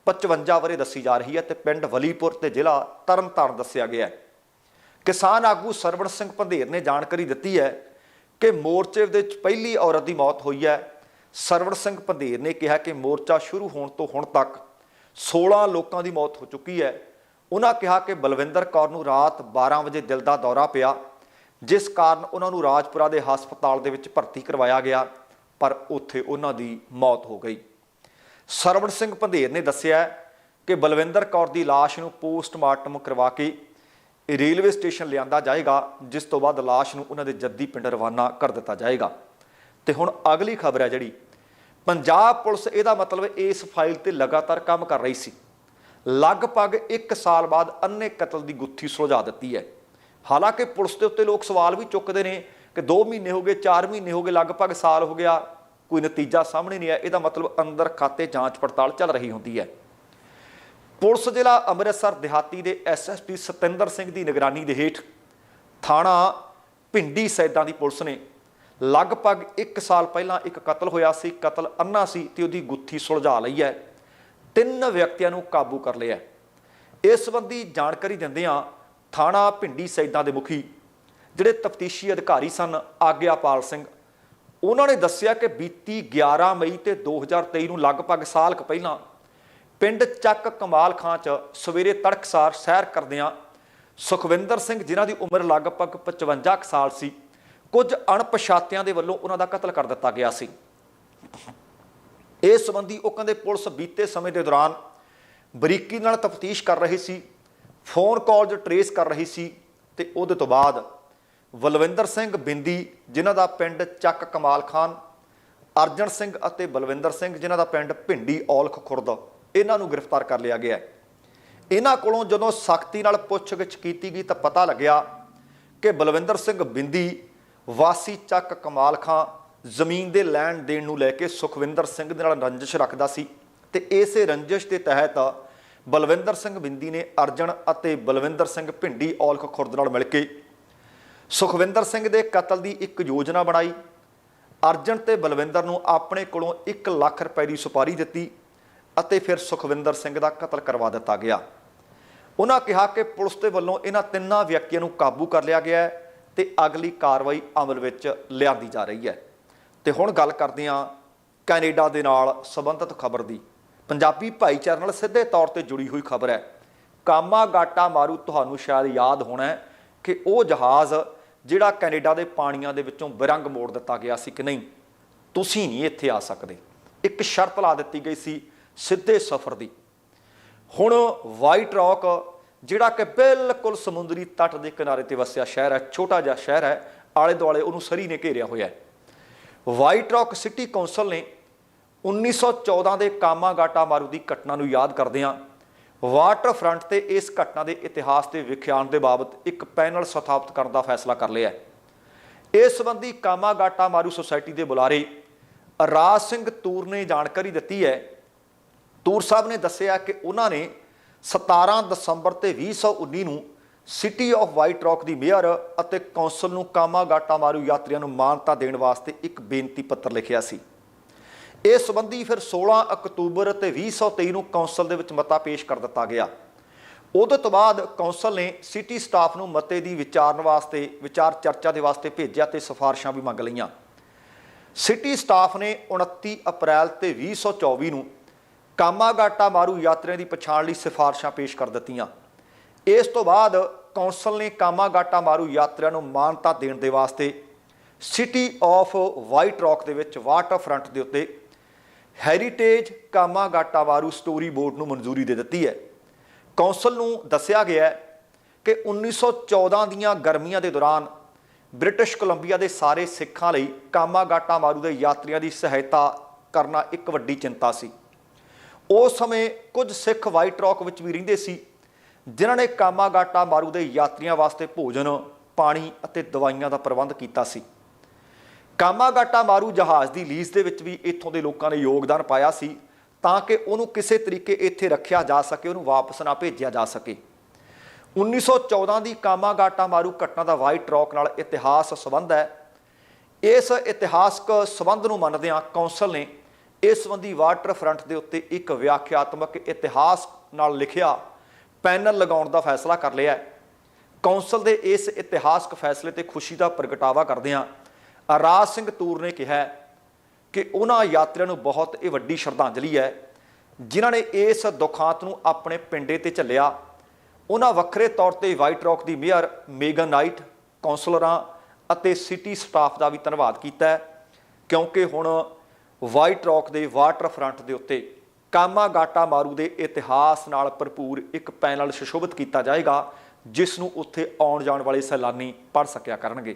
55 ਵਰੇ ਦੱਸੀ ਜਾ ਰਹੀ ਹੈ ਤੇ ਪਿੰਡ ਵਲੀਪੁਰ ਤੇ ਜ਼ਿਲ੍ਹਾ ਤਰਨਤਾਰਨ ਦੱਸਿਆ ਗਿਆ ਹੈ। ਕਿਸਾਨ ਆਗੂ ਸਰਵਣ ਸਿੰਘ ਪੰਧੇਰ ਨੇ ਜਾਣਕਾਰੀ ਦਿੱਤੀ ਹੈ ਕਿ ਮੋਰਚੇ ਵਿੱਚ ਪਹਿਲੀ ਔਰਤ ਦੀ ਮੌਤ ਹੋਈ ਹੈ। ਸਰਵਣ ਸਿੰਘ ਪੰਧੇਰ ਨੇ ਕਿਹਾ ਕਿ ਮੋਰਚਾ ਸ਼ੁਰੂ ਹੋਣ ਤੋਂ ਹੁਣ ਤੱਕ 16 ਲੋਕਾਂ ਦੀ ਮੌਤ ਹੋ ਚੁੱਕੀ ਹੈ। ਉਹਨਾਂ ਕਿਹਾ ਕਿ ਬਲਵਿੰਦਰ ਕੌਰ ਨੂੰ ਰਾਤ 12 ਵਜੇ ਦਿਲ ਦਾ ਦੌਰਾ ਪਿਆ, ਜਿਸ ਕਾਰਨ ਉਹਨਾਂ ਨੂੰ ਰਾਜਪੁਰਾ ਦੇ ਹਸਪਤਾਲ ਦੇ ਵਿੱਚ ਭਰਤੀ ਕਰਵਾਇਆ ਗਿਆ। ਪਰ ਉੱਥੇ ਉਹਨਾਂ ਦੀ ਮੌਤ ਹੋ ਗਈ। ਸਰਵਣ ਸਿੰਘ ਪੰਧੇਰ ਨੇ ਦੱਸਿਆ ਕਿ ਬਲਵਿੰਦਰ ਕੌਰ ਦੀ ਲਾਸ਼ ਨੂੰ ਪੋਸਟਮਾਰਟਮ ਕਰਵਾ ਕੇ ਰੇਲਵੇ ਸਟੇਸ਼ਨ ਲਿਆਂਦਾ ਜਾਏਗਾ, ਜਿਸ ਤੋਂ ਬਾਅਦ ਲਾਸ਼ ਨੂੰ ਉਹਨਾਂ ਦੇ ਜੱਦੀ ਪਿੰਡ ਰਵਾਨਾ ਕਰ ਦਿੱਤਾ ਜਾਏਗਾ। ਤੇ ਹੁਣ ਅਗਲੀ ਖਬਰ ਹੈ ਜਿਹੜੀ, ਪੰਜਾਬ ਪੁਲਿਸ ਇਹਦਾ ਮਤਲਬ ਇਸ ਫਾਈਲ ਤੇ ਲਗਾਤਾਰ ਕੰਮ ਕਰ ਰਹੀ ਸੀ। ਲਗਭਗ 1 ਸਾਲ ਬਾਅਦ ਅੰਨੇ ਕਤਲ ਦੀ ਗੁੱਥੀ ਸੁਲਝਾ ਦਿੱਤੀ ਹੈ। ਹਾਲਾਂਕਿ ਪੁਲਿਸ ਦੇ ਉੱਤੇ ਲੋਕ ਸਵਾਲ ਵੀ ਚੁੱਕਦੇ ਨੇ ਕਿ 2 ਮਹੀਨੇ ਹੋ ਗਏ 4 ਮਹੀਨੇ ਹੋ ਗਏ, ਲਗਭਗ ਸਾਲ ਹੋ ਗਿਆ, ਕੋਈ ਨਤੀਜਾ ਸਾਹਮਣੇ ਨਹੀਂ ਆਇਆ। ਇਹਦਾ ਮਤਲਬ ਅੰਦਰ ਖਾਤੇ ਜਾਂਚ ਪੜਤਾਲ ਚੱਲ ਰਹੀ ਹੁੰਦੀ ਹੈ। ਪੁਲਿਸ ਜ਼ਿਲ੍ਹਾ ਅੰਮ੍ਰਿਤਸਰ ਦਿਹਾਤੀ ਦੇ ਐਸਐਸਪੀ ਸਤਿੰਦਰ ਸਿੰਘ ਦੀ ਨਿਗਰਾਨੀ ਦੇ ਹੇਠ ਥਾਣਾ ਭਿੰਡੀ ਸੈਦਾਂ ਦੀ ਪੁਲਿਸ ਨੇ ਲਗਭਗ 1 ਸਾਲ ਪਹਿਲਾਂ ਇੱਕ ਕਤਲ ਹੋਇਆ ਸੀ, ਕਤਲ ਅੰਨਾ ਸੀ ਤੇ ਉਹਦੀ ਗੁੱਥੀ ਸੁਲਝਾ ਲਈ ਹੈ। ਤਿੰਨ ਵਿਅਕਤੀਆਂ ਨੂੰ ਕਾਬੂ ਕਰ ਲਿਆ ਇਸ ਸੰਬੰਧੀ ਜਾਣਕਾਰੀ ਦਿੰਦਿਆਂ ਥਾਣਾ ਭਿੰਡੀ ਸੈਦਾਂ ਦੇ ਮੁਖੀ ਜਿਹੜੇ ਤਫਤੀਸ਼ੀ ਅਧਿਕਾਰੀ ਸਨ, ਆਗਿਆਪਾਲ ਸਿੰਘ, ਉਹਨਾਂ ਨੇ ਦੱਸਿਆ ਕਿ ਬੀਤੀ 11 ਮਈ ਤੇ 2023 ਨੂੰ ਲਗਭਗ ਸਾਲ ਕੁ ਪਹਿਲਾਂ ਪਿੰਡ ਚੱਕ ਕਮਾਲ ਖਾਂ ਚ ਸਵੇਰੇ ਤੜਕਸਾਰ ਸੈਰ ਕਰਦਿਆਂ ਸੁਖਵਿੰਦਰ ਸਿੰਘ, ਜਿਨ੍ਹਾਂ ਦੀ ਉਮਰ ਲਗਭਗ 55 ਕੁ ਸਾਲ ਸੀ, ਕੁਝ ਅਣਪਛਾਤਿਆਂ ਦੇ ਵੱਲੋਂ ਉਹਨਾਂ ਦਾ ਕਤਲ ਕਰ ਦਿੱਤਾ ਗਿਆ ਸੀ। ਇਸ ਸੰਬੰਧੀ ਉਹ ਕਹਿੰਦੇ ਪੁਲਿਸ ਬੀਤੇ ਸਮੇਂ ਦੇ ਦੌਰਾਨ ਬਰੀਕੀ ਨਾਲ ਤਫਤੀਸ਼ ਕਰ ਰਹੀ ਸੀ, ਫੋਨ ਕਾਲਜ ਟਰੇਸ ਕਰ ਰਹੀ ਸੀ ਤੇ ਉਹਦੇ ਤੋਂ ਬਾਅਦ ਬਲਵਿੰਦਰ ਸਿੰਘ ਬਿੰਦੀ, ਜਿਨ੍ਹਾਂ ਦਾ ਪਿੰਡ ਚੱਕ ਕਮਾਲ ਖਾਨ, ਅਰਜਨ ਸਿੰਘ ਅਤੇ ਬਲਵਿੰਦਰ ਸਿੰਘ, ਜਿਨ੍ਹਾਂ ਦਾ ਪਿੰਡ ਭਿੰਡੀ ਔਲਖ ਖੁਰਦ, ਇਹਨਾਂ ਨੂੰ ਗ੍ਰਿਫਤਾਰ ਕਰ ਲਿਆ ਗਿਆ ਹੈ। ਇਹਨਾਂ ਕੋਲੋਂ ਜਦੋਂ ਸਖਤੀ ਨਾਲ ਪੁੱਛਗਿੱਛ ਕੀਤੀ ਗਈ ਤਾਂ ਪਤਾ ਲੱਗਿਆ ਕਿ ਬਲਵਿੰਦਰ ਸਿੰਘ ਬਿੰਦੀ ਵਾਸੀ ਚੱਕ ਕਮਾਲ ਖਾਂ ਜ਼ਮੀਨ ਦੇ ਲੈਣ ਦੇਣ ਨੂੰ ਲੈ ਕੇ ਸੁਖਵਿੰਦਰ ਸਿੰਘ ਦੇ ਨਾਲ ਰੰਜਿਸ਼ ਰੱਖਦਾ ਸੀ ਤੇ ਇਸੇ ਰੰਜਿਸ਼ ਦੇ ਤਹਿਤ ਬਲਵਿੰਦਰ ਸਿੰਘ ਬਿੰਦੀ ਨੇ ਅਰਜਨ ਅਤੇ ਬਲਵਿੰਦਰ ਸਿੰਘ ਭਿੰਡੀ ਔਲਖ ਖੁਰਦ ਨਾਲ ਮਿਲ ਕੇ ਸੁਖਵਿੰਦਰ ਸਿੰਘ ਦੇ ਕਤਲ ਦੀ ਇੱਕ ਯੋਜਨਾ ਬਣਾਈ। ਅਰਜਨ ਤੇ ਬਲਵਿੰਦਰ ਨੂੰ ਆਪਣੇ ਕੋਲੋਂ 1 ਲੱਖ ਰੁਪਏ ਦੀ ਸੁਪਾਰੀ ਦਿੱਤੀ ਅਤੇ ਫਿਰ ਸੁਖਵਿੰਦਰ ਸਿੰਘ ਦਾ ਕਤਲ ਕਰਵਾ ਦਿੱਤਾ ਗਿਆ। ਉਹਨਾਂ ਕਿਹਾ ਕਿ ਪੁਲਿਸ ਦੇ ਵੱਲੋਂ ਇਹਨਾਂ ਤਿੰਨਾਂ ਵਿਅਕਤੀਆਂ ਨੂੰ ਕਾਬੂ ਕਰ ਲਿਆ ਗਿਆ ਹੈ ਤੇ ਅਗਲੀ ਕਾਰਵਾਈ ਅਮਲ ਵਿੱਚ ਲਿਆਂਦੀ ਜਾ ਰਹੀ ਹੈ। ਤੇ ਹੁਣ ਗੱਲ ਕਰਦੇ ਹਾਂ ਕੈਨੇਡਾ ਦੇ ਨਾਲ ਸੰਬੰਧਿਤ ਖਬਰ ਦੀ। ਪੰਜਾਬੀ ਭਾਈਚਾਰੇ ਨਾਲ ਸਿੱਧੇ ਤੌਰ ਤੇ ਜੁੜੀ ਹੋਈ ਖਬਰ ਹੈ। ਕਾਮਾ ਗਾਟਾ ਮਾਰੂ, ਤੁਹਾਨੂੰ ਸ਼ਾਇਦ ਯਾਦ ਹੋਣਾ ਕਿ ਉਹ ਜਹਾਜ਼ ਜਿਹੜਾ ਕੈਨੇਡਾ ਦੇ ਪਾਣੀਆਂ ਦੇ ਵਿੱਚੋਂ ਬਿਰੰਗ ਮੋੜ ਦਿੱਤਾ ਗਿਆ ਸੀ ਕਿ ਨਹੀਂ, ਤੁਸੀਂ ਨਹੀਂ ਇੱਥੇ ਆ ਸਕਦੇ। ਇੱਕ ਸ਼ਰਤ ਲਾ ਦਿੱਤੀ ਗਈ ਸੀ ਸਿੱਧੇ ਸਫ਼ਰ ਦੀ। ਹੁਣ ਵਾਈਟ ਰੌਕ ਜਿਹੜਾ ਕਿ ਬਿਲਕੁਲ ਸਮੁੰਦਰੀ ਤੱਟ ਦੇ ਕਿਨਾਰੇ ਤੇ ਵਸਿਆ ਸ਼ਹਿਰ ਹੈ, ਛੋਟਾ ਜਿਹਾ ਸ਼ਹਿਰ ਹੈ ਆਲੇ ਦੁਆਲੇ ਉਹਨੂੰ ਸਰੀ ਨੇ ਘੇਰਿਆ ਹੋਇਆ ਹੈ। ਵਾਈਟ ਰੌਕ ਸਿਟੀ ਕੌਂਸਲ ਨੇ 1914 ਦੇ ਕਾਮਾਗਾਟਾ ਮਾਰੂ ਦੀ ਘਟਨਾ ਨੂੰ ਯਾਦ ਕਰਦਿਆਂ ਵਾਟਰ ਫਰੰਟ ਤੇ ਇਸ ਘਟਨਾ ਦੇ ਇਤਿਹਾਸ ਤੇ ਵਿਖਿਆਨ ਦੇ ਬਾਬਤ ਇੱਕ ਪੈਨਲ ਸਥਾਪਿਤ ਕਰਨ ਦਾ ਫੈਸਲਾ ਕਰ ਲਿਆ ਹੈ। ਇਸ ਸੰਬੰਧੀ ਕਾਮਾਗਾਟਾ ਮਾਰੂ ਸੁਸਾਇਟੀ ਦੇ ਬੁਲਾਰੇ ਰਾਜ ਸਿੰਘ ਤੂਰ ਨੇ ਜਾਣਕਾਰੀ ਦਿੱਤੀ ਹੈ। ਤੂਰ ਸਾਹਿਬ ਨੇ ਦੱਸਿਆ ਕਿ ਉਹਨਾਂ ਨੇ 17 ਦਸੰਬਰ ਤੇ 2019 ਨੂੰ ਸਿਟੀ ਆਫ ਵਾਈਟ ਰੌਕ ਦੀ ਮੇਅਰ ਅਤੇ ਕੌਂਸਲ ਨੂੰ ਕਾਮਾਗਾਟਾ ਮਾਰੂ ਯਾਤਰੀਆਂ ਨੂੰ ਮਾਨਤਾ ਦੇਣ ਵਾਸਤੇ ਇੱਕ ਬੇਨਤੀ ਪੱਤਰ ਲਿਖਿਆ ਸੀ। ਇਸ ਸੰਬੰਧੀ ਫਿਰ 16 ਅਕਤੂਬਰ ਤੇ 2023 ਨੂੰ ਕੌਂਸਲ ਦੇ ਵਿੱਚ ਮਤਾ ਪੇਸ਼ ਕਰ ਦਿੱਤਾ ਗਿਆ। ਉਹਦੇ ਤੋਂ ਬਾਅਦ ਕੌਂਸਲ ਨੇ ਸਿਟੀ ਸਟਾਫ ਨੂੰ ਮਤੇ ਦੀ ਵਿਚਾਰਨ ਵਾਸਤੇ, ਵਿਚਾਰ ਚਰਚਾ ਦੇ ਵਾਸਤੇ ਭੇਜਿਆ ਤੇ ਸਿਫਾਰਸ਼ਾਂ ਵੀ ਮੰਗ ਲਈਆਂ। ਸਿਟੀ ਸਟਾਫ ਨੇ 29 ਅਪ੍ਰੈਲ ਤੇ 2024 ਨੂੰ ਕਾਮਾਗਾਟਾ ਮਾਰੂ ਯਾਤਰੀਆਂ ਦੀ ਪਛਾਣ ਲਈ ਸਿਫਾਰਸ਼ਾਂ ਪੇਸ਼ ਕਰ ਦਿੱਤੀਆਂ। ਇਸ ਤੋਂ ਬਾਅਦ ਕੌਂਸਲ ਨੇ ਕਾਮਾਗਾਟਾ ਮਾਰੂ ਯਾਤਰੀਆਂ ਨੂੰ ਮਾਨਤਾ ਦੇਣ ਦੇ ਵਾਸਤੇ ਸਿਟੀ ਆਫ ਵਾਈਟ ਰੌਕ ਦੇ ਵਿੱਚ ਵਾਟਰ ਫਰੰਟ ਦੇ ਉੱਤੇ ਹੈਰੀਟੇਜ ਕਾਮਾਗਾਟਾ ਮਾਰੂ ਸਟੋਰੀ ਬੋਰਡ ਨੂੰ ਮਨਜ਼ੂਰੀ ਦੇ ਦਿੱਤੀ ਹੈ। ਕੌਂਸਲ ਨੂੰ ਦੱਸਿਆ ਗਿਆ ਹੈ ਕਿ 1914 ਦੀਆਂ ਗਰਮੀਆਂ ਦੇ ਦੌਰਾਨ ਬ੍ਰਿਟਿਸ਼ ਕੋਲੰਬੀਆ ਦੇ ਸਾਰੇ ਸਿੱਖਾਂ ਲਈ ਕਾਮਾਗਾਟਾ ਮਾਰੂ ਦੇ ਯਾਤਰੀਆਂ ਦੀ ਸਹਾਇਤਾ ਕਰਨਾ ਇੱਕ ਵੱਡੀ ਚਿੰਤਾ ਸੀ। ਉਸ ਸਮੇਂ ਕੁਝ ਸਿੱਖ ਵਾਈਟ ਰੌਕ ਵਿੱਚ ਵੀ ਰਹਿੰਦੇ ਸੀ, ਜਿਨ੍ਹਾਂ ਨੇ ਕਾਮਾਗਾਟਾ ਮਾਰੂ ਦੇ ਯਾਤਰੀਆਂ ਵਾਸਤੇ ਭੋਜਨ, ਪਾਣੀ ਅਤੇ ਦਵਾਈਆਂ ਦਾ ਪ੍ਰਬੰਧ ਕੀਤਾ ਸੀ। ਕਾਮਾਗਾਟਾ ਮਾਰੂ ਜਹਾਜ਼ ਦੀ ਲੀਜ਼ ਦੇ ਵਿੱਚ ਵੀ ਇੱਥੋਂ ਦੇ ਲੋਕਾਂ ਨੇ ਯੋਗਦਾਨ ਪਾਇਆ ਸੀ ਤਾਂ ਕਿ ਉਹਨੂੰ ਕਿਸੇ ਤਰੀਕੇ ਇੱਥੇ ਰੱਖਿਆ ਜਾ ਸਕੇ, ਉਹਨੂੰ ਵਾਪਸ ਨਾ ਭੇਜਿਆ ਜਾ ਸਕੇ। 1914 ਦੀ ਕਾਮਾਗਾਟਾ ਮਾਰੂ ਘਟਨਾ ਦਾ ਵਾਈਟ ਰੌਕ ਨਾਲ ਇਤਿਹਾਸ ਸੰਬੰਧ ਹੈ। ਇਸ ਇਤਿਹਾਸਕ ਸੰਬੰਧ ਨੂੰ ਮੰਨਦਿਆਂ ਕੌਂਸਲ ਨੇ ਇਸ ਸੰਬੰਧੀ ਵਾਟਰ ਫਰੰਟ ਦੇ ਉੱਤੇ ਇੱਕ ਵਿਆਖਿਆਤਮਕ ਇਤਿਹਾਸ ਨਾਲ ਲਿਖਿਆ ਪੈਨਲ ਲਗਾਉਣ ਦਾ ਫੈਸਲਾ ਕਰ ਲਿਆ ਕੌਂਸਲ ਦੇ ਇਸ ਇਤਿਹਾਸਕ ਫੈਸਲੇ ਤੇ ਖੁਸ਼ੀ ਦਾ ਪ੍ਰਗਟਾਵਾ ਕਰਦਿਆਂ ਰਾਜ ਸਿੰਘ ਤੂਰ ਨੇ ਕਿਹਾ ਕਿ ਉਹਨਾਂ ਯਾਤਰੀਆਂ ਨੂੰ ਬਹੁਤ ਇਹ ਵੱਡੀ ਸ਼ਰਧਾਂਜਲੀ ਹੈ, ਜਿਨ੍ਹਾਂ ਨੇ ਇਸ ਦੁਖਾਂਤ ਨੂੰ ਆਪਣੇ ਪਿੰਡੇ ਤੇ ਝੱਲਿਆ। ਉਹਨਾਂ ਵੱਖਰੇ ਤੌਰ ਤੇ ਵਾਈਟ ਰੌਕ ਦੀ ਮੇਅਰ ਮੇਗਨ ਨਾਈਟ ਕੌਂਸਲਰਾਂ ਅਤੇ ਸਿਟੀ ਸਟਾਫ ਦਾ ਵੀ ਧੰਨਵਾਦ ਕੀਤਾ ਕਿਉਂਕਿ ਹੁਣ ਵਾਈਟ ਰੌਕ ਦੇ ਵਾਟਰ ਫਰੰਟ ਦੇ ਉੱਤੇ ਕਾਮਾ ਗਾਟਾ ਮਾਰੂ ਦੇ ਇਤਿਹਾਸ ਨਾਲ ਭਰਪੂਰ ਇੱਕ ਪੈਨਲ ਸੁਸ਼ੋਭਿਤ ਕੀਤਾ ਜਾਏਗਾ, ਜਿਸ ਨੂੰ ਉੱਥੇ ਆਉਣ ਜਾਣ ਵਾਲੇ ਸੈਲਾਨੀ ਪੜ੍ਹ ਸਕਿਆ ਕਰਨਗੇ।